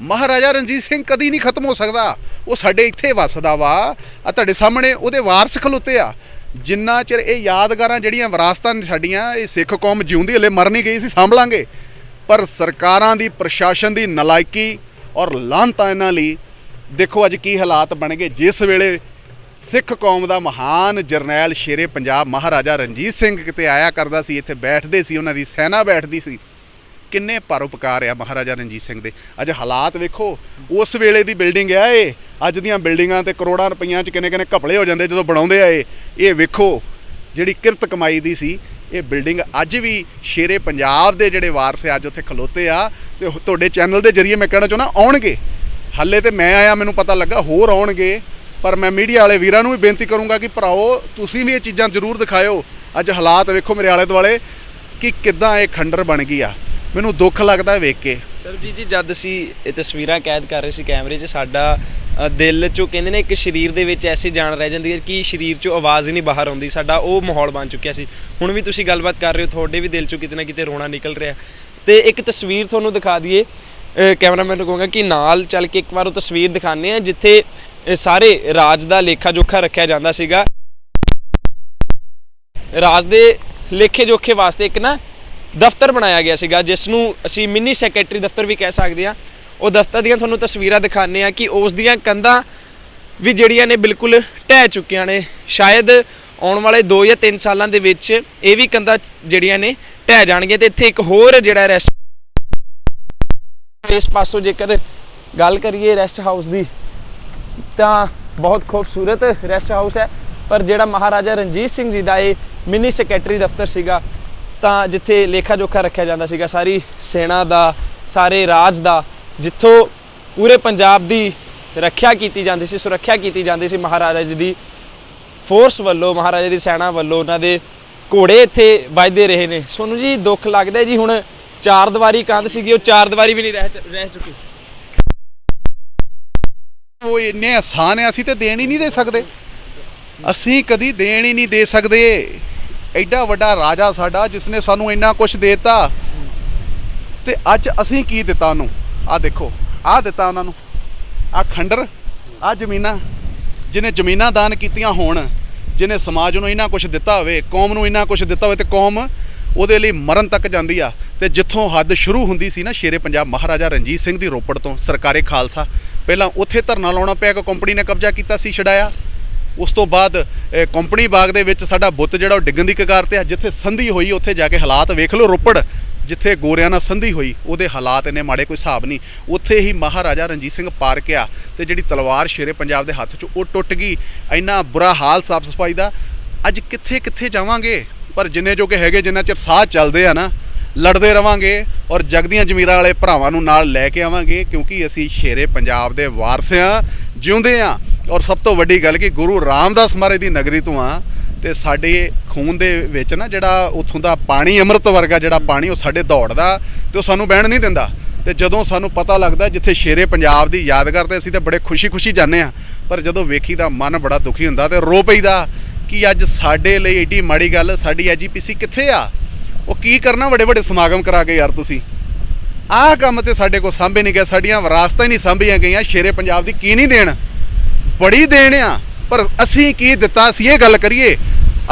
ਮਹਾਰਾਜਾ ਰਣਜੀਤ ਸਿੰਘ ਕਦੀ ਨਹੀਂ ਖਤਮ ਹੋ ਸਕਦਾ। ਉਹ ਸਾਡੇ ਇੱਥੇ ਵੱਸਦਾ ਵਾ। ਆ ਤੁਹਾਡੇ ਸਾਹਮਣੇ ਉਹਦੇ ਵਾਰਸ ਖਲੋਤੇ ਆ। ਜਿੰਨਾ ਚਿਰ ਇਹ ਯਾਦਗਾਰਾਂ ਜਿਹੜੀਆਂ ਵਿਰਾਸਤਾਂ ਸਾਡੀਆਂ ਇਹ ਸਿੱਖ ਕੌਮ ਜਿਉਂਦੀ ਹਲੇ ਮਰ ਨਹੀਂ ਗਈ ਸੀ ਸੰਭਲਾਂਗੇ। ਪਰ ਸਰਕਾਰਾਂ ਦੀ, ਪ੍ਰਸ਼ਾਸਨ ਦੀ ਨਲਾਇਕੀ ਔਰ ਲਾਂਤਾ ਇਹਨਾਂ ਲਈ, ਦੇਖੋ ਅੱਜ ਕੀ ਹਾਲਾਤ ਬਣ ਗਏ ਜਿਸ ਵੇਲੇ ਸਿੱਖ ਕੌਮ ਦਾ ਮਹਾਨ ਜਰਨੈਲ ਸ਼ੇਰੇ ਪੰਜਾਬ ਮਹਾਰਾਜਾ ਰਣਜੀਤ ਸਿੰਘ ਕਿਤੇ ਆਇਆ ਕਰਦਾ ਸੀ, ਇੱਥੇ ਬੈਠਦੇ ਸੀ, ਉਹਨਾਂ ਦੀ ਸੈਨਾ ਬੈਠਦੀ ਸੀ, ਕਿੰਨੇ ਪਰਉਪਕਾਰ ਆ ਮਹਾਰਾਜਾ ਰਣਜੀਤ ਸਿੰਘ ਦੇ। ਅੱਜ ਹਾਲਾਤ ਵੇਖੋ, ਉਸ ਵੇਲੇ ਦੀ ਬਿਲਡਿੰਗ ਆ ਇਹ। ਅੱਜ ਦੀਆਂ ਬਿਲਡਿੰਗਾਂ ਤੇ ਕਰੋੜਾਂ ਰੁਪਈਆਂ ਚ ਕਿੰਨੇ ਕਿੰਨੇ ਘਪਲੇ ਹੋ ਜਾਂਦੇ ਜਦੋਂ ਬਣਾਉਂਦੇ ਆ ਇਹ। ਇਹ ਵੇਖੋ ਜਿਹੜੀ ਕਿਰਤ ਕਮਾਈ ਦੀ ਸੀ, ਇਹ ਬਿਲਡਿੰਗ ਅੱਜ ਵੀ ਸ਼ੇਰੇ ਪੰਜਾਬ ਦੇ ਜਿਹੜੇ ਵਾਰਸ ਆ, ਅੱਜ ਉੱਥੇ ਖਲੋਤੇ ਆ, ਤੇ ਤੁਹਾਡੇ ਚੈਨਲ ਦੇ ਜ਼ਰੀਏ ਮੈਂ ਕਹਿਣਾ ਚਾਹੁੰਦਾ, ਆਉਣਗੇ। ਹਾਲੇ ਤੇ ਮੈਂ ਆਇਆ, ਮੈਨੂੰ ਪਤਾ ਲੱਗਾ, ਹੋਰ ਆਉਣਗੇ, ਪਰ ਮੈਂ ਮੀਡੀਆ ਵਾਲੇ ਵੀਰਾਂ ਨੂੰ ਵੀ ਬੇਨਤੀ ਕਰੂੰਗਾ ਕਿ ਭਰਾਓ ਤੁਸੀਂ ਵੀ ਇਹ ਚੀਜ਼ਾਂ ਜ਼ਰੂਰ ਦਿਖਾਇਓ। ਅੱਜ ਹਾਲਾਤ ਵੇਖੋ ਮੇਰੇ ਆਲੇ ਦੁਆਲੇ, ਕਿ ਕਿੱਦਾਂ ਇਹ ਖੰਡਰ ਬਣ ਗਈ ਆ। ਮੈਨੂੰ ਦੁੱਖ ਲੱਗਦਾ ਵੇਖ ਕੇ। ਸਰਬਜੀਤ ਜੀ ਜਦ ਅਸੀਂ ਇਹ ਤਸਵੀਰਾਂ ਕੈਦ ਕਰ ਰਹੇ ਸੀ ਕੈਮਰੇ 'ਚ, ਸਾਡਾ ਦਿਲ 'ਚੋਂ ਕਹਿੰਦੇ ਨੇ ਇੱਕ ਸਰੀਰ ਦੇ ਵਿੱਚ ਐਸੀ ਜਾਨ ਰਹਿ ਜਾਂਦੀ ਹੈ ਕਿ ਸਰੀਰ 'ਚੋਂ ਆਵਾਜ਼ ਹੀ ਨਹੀਂ ਬਾਹਰ ਆਉਂਦੀ। ਸਾਡਾ ਉਹ ਮਾਹੌਲ ਬਣ ਚੁੱਕਿਆ ਸੀ। ਹੁਣ ਵੀ ਤੁਸੀਂ ਗੱਲਬਾਤ ਕਰ ਰਹੇ ਹੋ, ਤੁਹਾਡੇ ਵੀ ਦਿਲ 'ਚੋਂ ਕਿਤੇ ਨਾ ਕਿਤੇ ਰੋਣਾ ਨਿਕਲ ਰਿਹਾ। ਤੇ ਇੱਕ ਤਸਵੀਰ ਤੁਹਾਨੂੰ ਦਿਖਾ ਦਈਏ। ਕੈਮਰਾਮੈਨ ਨੂੰ ਕਹੂੰਗਾ ਕਿ ਨਾਲ ਚੱਲ ਕੇ ਇੱਕ ਵਾਰ ਉਹ ਤਸਵੀਰ ਦਿਖਾਣੇ ਆ ਜਿੱਥੇ ਸਾਰੇ ਰਾਜ ਦਾ ਲੇਖਾ ਜੋਖਾ ਰੱਖਿਆ ਜਾਂਦਾ ਸੀਗਾ। ਰਾਜ ਦੇ ਲੇਖੇ ਜੋਖੇ ਵਾਸਤੇ ਇੱਕ ਨਾ ਦਫ਼ਤਰ ਬਣਾਇਆ ਗਿਆ ਸੀਗਾ ਜਿਸ ਨੂੰ ਅਸੀਂ ਮਿੰਨੀ ਸੈਕਟਰੀ ਦਫ਼ਤਰ ਵੀ ਕਹਿ ਸਕਦੇ ਹਾਂ। ਉਹ ਦਫ਼ਤਰ ਦੀਆਂ ਤੁਹਾਨੂੰ ਤਸਵੀਰਾਂ ਦਿਖਾਉਂਦੇ ਆ ਕਿ ਉਸ ਦੀਆਂ ਕੰਧਾਂ ਵੀ ਜਿਹੜੀਆਂ ਨੇ ਬਿਲਕੁਲ ਢਹਿ ਚੁੱਕੀਆਂ ਨੇ। ਸ਼ਾਇਦ ਆਉਣ ਵਾਲੇ 2 ਜਾਂ 3 ਸਾਲਾਂ ਦੇ ਵਿੱਚ ਇਹ ਵੀ ਕੰਧਾਂ ਜਿਹੜੀਆਂ ਨੇ ਢਹਿ ਜਾਣਗੀਆਂ ਤੇ ਇੱਥੇ ਇੱਕ ਹੋਰ ਜਿਹੜਾ ਰੈਸਟ ਇਸ ਪਾਸੋਂ ਜੇਕਰ ਗੱਲ ਕਰੀਏ ਰੈਸਟ ਹਾਊਸ ਦੀ, ਤਾਂ ਬਹੁਤ ਖੂਬਸੂਰਤ ਰੈਸਟ ਹਾਊਸ ਹੈ। ਪਰ ਜਿਹੜਾ ਮਹਾਰਾਜਾ ਰਣਜੀਤ ਸਿੰਘ ਜੀ ਦਾ ਇਹ ਮਿੰਨੀ ਸੈਕਟਰੀ ਦਫ਼ਤਰ ਸੀਗਾ ਤਾਂ ਜਿੱਥੇ ਲੇਖਾ ਜੋਖਾ ਰੱਖਿਆ ਜਾਂਦਾ ਸੀਗਾ, ਸਾਰੀ ਸੈਨਾ ਦਾ, ਸਾਰੇ ਰਾਜ ਦਾ, ਜਿੱਥੋਂ ਪੂਰੇ ਪੰਜਾਬ ਦੀ ਰੱਖਿਆ ਕੀਤੀ ਜਾਂਦੀ ਸੀ, ਸੁਰੱਖਿਆ ਕੀਤੀ ਜਾਂਦੀ ਸੀ ਮਹਾਰਾਜਾ ਜੀ ਦੀ ਫੋਰਸ ਵੱਲੋਂ, ਮਹਾਰਾਜਾ ਦੀ ਸੈਨਾ ਵੱਲੋਂ ਉਹਨਾਂ ਦੇ ਘੋੜੇ ਇੱਥੇ ਵੱਜਦੇ ਰਹੇ ਨੇ। ਸੋਨੂੰ ਜੀ, ਦੁੱਖ ਲੱਗਦਾ ਜੀ, ਹੁਣ ਚਾਰ ਦੀਵਾਰੀ ਕੰਧ ਸੀਗੀ, ਉਹ ਚਾਰ ਦੀਵਾਰੀ ਵੀ ਨਹੀਂ ਰਹਿ ਚ- ਰਹਿ ਚੁੱਕੀ। ਉਹ ਇੰਨੇ ਆਸਾਨ ਆ ਅਸੀਂ ਤੇ ਦੇਣ ਹੀ ਨਹੀਂ ਦੇ ਸਕਦੇ। ਅਸੀਂ ਕਦੀ ਦੇਣ ਹੀ ਨਹੀਂ ਦੇ ਸਕਦੇ। ਐਡਾ ਵੱਡਾ ਰਾਜਾ ਸਾਡਾ ਜਿਸ ਨੇ ਸਾਨੂੰ ਇੰਨਾ ਕੁਝ ਦਿੱਤਾ। ਤੇ ਅੱਜ ਅਸੀਂ ਕੀ ਦਿੱਤਾ ਉਹਨੂੰ? ਆ ਦੇਖੋ ਆ ਦਿੱਤਾ ਉਹਨਾਂ ਨੂੰ। ਆ ਖੰਡਰ ਆ ਜ਼ਮੀਨਾਂ, ਜਿਹਨੇ ਜ਼ਮੀਨਾਂ ਦਾਨ ਕੀਤੀਆਂ ਹੋਣ, ਜਿਹਨੇ ਸਮਾਜ ਨੂੰ ਇੰਨਾ ਕੁਝ ਦਿੱਤਾ ਹੋਵੇ, ਕੌਮ ਨੂੰ ਇੰਨਾ ਕੁਝ ਦਿੱਤਾ ਹੋਵੇ, ਤੇ ਕੌਮ ਉਹਦੇ ਲਈ ਮਰਨ ਤੱਕ ਜਾਂਦੀ ਆ। ਤੇ ਜਿੱਥੋਂ ਹੱਦ ਸ਼ੁਰੂ ਹੁੰਦੀ ਸੀ ਨਾ ਸ਼ੇਰੇ ਪੰਜਾਬ ਮਹਾਰਾਜਾ ਰਣਜੀਤ ਸਿੰਘ ਦੀ ਰੋਪੜ ਤੋਂ, ਸਰਕਾਰੇ ਖਾਲਸਾ। ਪਹਿਲਾਂ ਉੱਥੇ ਧਰਨਾ ਲਾਉਣਾ ਪਿਆ ਕਿ ਕੰਪਨੀ ਨੇ ਕਬਜ਼ਾ ਕੀਤਾ ਸੀ, ਛਡਾਇਆ। ਉਸ ਤੋਂ ਬਾਅਦ ਇਹ ਕੰਪਨੀ ਬਾਗ ਦੇ ਵਿੱਚ ਸਾਡਾ ਬੁੱਤ ਜਿਹੜਾ ਉਹ ਡਿੱਗਣ ਦੀ ਕਗਾਰ ਤੇ ਆ। ਜਿੱਥੇ ਸੰਧੀ ਹੋਈ, ਉੱਥੇ ਜਾ ਕੇ ਹਾਲਾਤ ਵੇਖ ਲਓ ਰੋਪੜ, ਜਿੱਥੇ ਗੋਰਿਆਂ ਨਾਲ ਸੰਧੀ ਹੋਈ, ਉਹਦੇ ਹਾਲਾਤ ਇੰਨੇ ਮਾੜੇ ਕੋਈ ਹਿਸਾਬ ਨਹੀਂ। ਉੱਥੇ ਹੀ ਮਹਾਰਾਜਾ ਰਣਜੀਤ ਸਿੰਘ ਪਾਰਕ ਆ ਤੇ ਜਿਹੜੀ ਤਲਵਾਰ ਸ਼ੇਰੇ ਪੰਜਾਬ ਦੇ ਹੱਥ 'ਚ, ਉਹ ਟੁੱਟ ਗਈ। ਇੰਨਾ ਬੁਰਾ ਹਾਲ ਸਾਫ਼ ਸਫ਼ਾਈ ਦਾ। ਅੱਜ ਕਿੱਥੇ ਕਿੱਥੇ ਜਾਵਾਂਗੇ? ਪਰ ਜਿੰਨੇ ਜੋ ਕਿ ਹੈਗੇ, ਜਿੰਨਾ ਚਿਰ ਸਾਹ ਚੱਲਦੇ ਆ ਨਾ, ਲੜਦੇ ਰਵਾਂਗੇ ਔਰ ਜਗਦੀਆਂ ਜ਼ਮੀਰਾਂ ਵਾਲੇ ਭਰਾਵਾਂ ਨੂੰ ਨਾਲ ਲੈ ਕੇ ਆਵਾਂਗੇ, ਕਿਉਂਕਿ ਅਸੀਂ ਸ਼ੇਰੇ ਪੰਜਾਬ ਦੇ ਵਾਰਸ ਆ, ਜਿਉਂਦੇ ਆ। ਔਰ ਸਭ ਤੋਂ ਵੱਡੀ ਗੱਲ ਕਿ ਗੁਰੂ ਰਾਮਦਾਸ ਮਹਾਰਾਜ ਦੀ ਨਗਰੀ ਤੋਂ ਆ, ਤੇ ਸਾਡੇ ਖੂਨ ਦੇ ਵਿੱਚ ਨਾ ਜਿਹੜਾ ਉੱਥੋਂ ਦਾ ਪਾਣੀ ਅੰਮ੍ਰਿਤ ਵਰਗਾ ਜਿਹੜਾ ਪਾਣੀ ਉਹ ਸਾਡੇ ਦੌੜਦਾ ਤੇ ਉਹ ਸਾਨੂੰ ਬਹਿਣ ਨਹੀਂ ਦਿੰਦਾ। ਤੇ ਜਦੋਂ ਸਾਨੂੰ ਪਤਾ ਲੱਗਦਾ ਜਿੱਥੇ ਸ਼ੇਰੇ ਪੰਜਾਬ ਦੀ ਯਾਦਗਾਰ ਕਰਦੇ ਅਸੀਂ ਤਾਂ ਬੜੇ ਖੁਸ਼ੀ-ਖੁਸ਼ੀ ਜਾਂਦੇ ਆ ਪਰ ਜਦੋਂ ਵੇਖੀ ਵੇਖੀਦਾ ਮਨ ਬੜਾ ਦੁਖੀ ਹੁੰਦਾ ਤੇ ਰੋ ਪਈਦਾ ਕਿ ਅੱਜ ਸਾਡੇ ਲਈ ਏਡੀ ਮਾੜੀ ਗੱਲ, ਸਾਡੀ ਐਜੀਪੀਸੀ ਕਿੱਥੇ ਆ? ਉਹ ਕੀ ਕਰਨਾ ਵੱਡੇ ਵੱਡੇ ਸਮਾਗਮ ਕਰਾ ਕੇ ਯਾਰ ਤੁਸੀਂ? ਆਹ ਕੰਮ ਤੇ ਸਾਡੇ ਕੋਲ ਸਾਂਭੇ ਨਹੀਂ ਗਿਆ ਸਾਡੀਆਂ ਵਿਰਾਸਤਾਂ ਹੀ ਨਹੀਂ ਸਾਂਭੀਆਂ ਗਈਆਂ, ਸ਼ੇਰੇ ਪੰਜਾਬ ਦੀ ਕੀ ਨਹੀਂ ਦੇਣ? ਬੜੀ ਦੇਣ ਆ, ਪਰ ਅਸੀਂ ਕੀ ਦਿੱਤਾ? ਅਸੀਂ ਇਹ ਗੱਲ ਕਰੀਏ,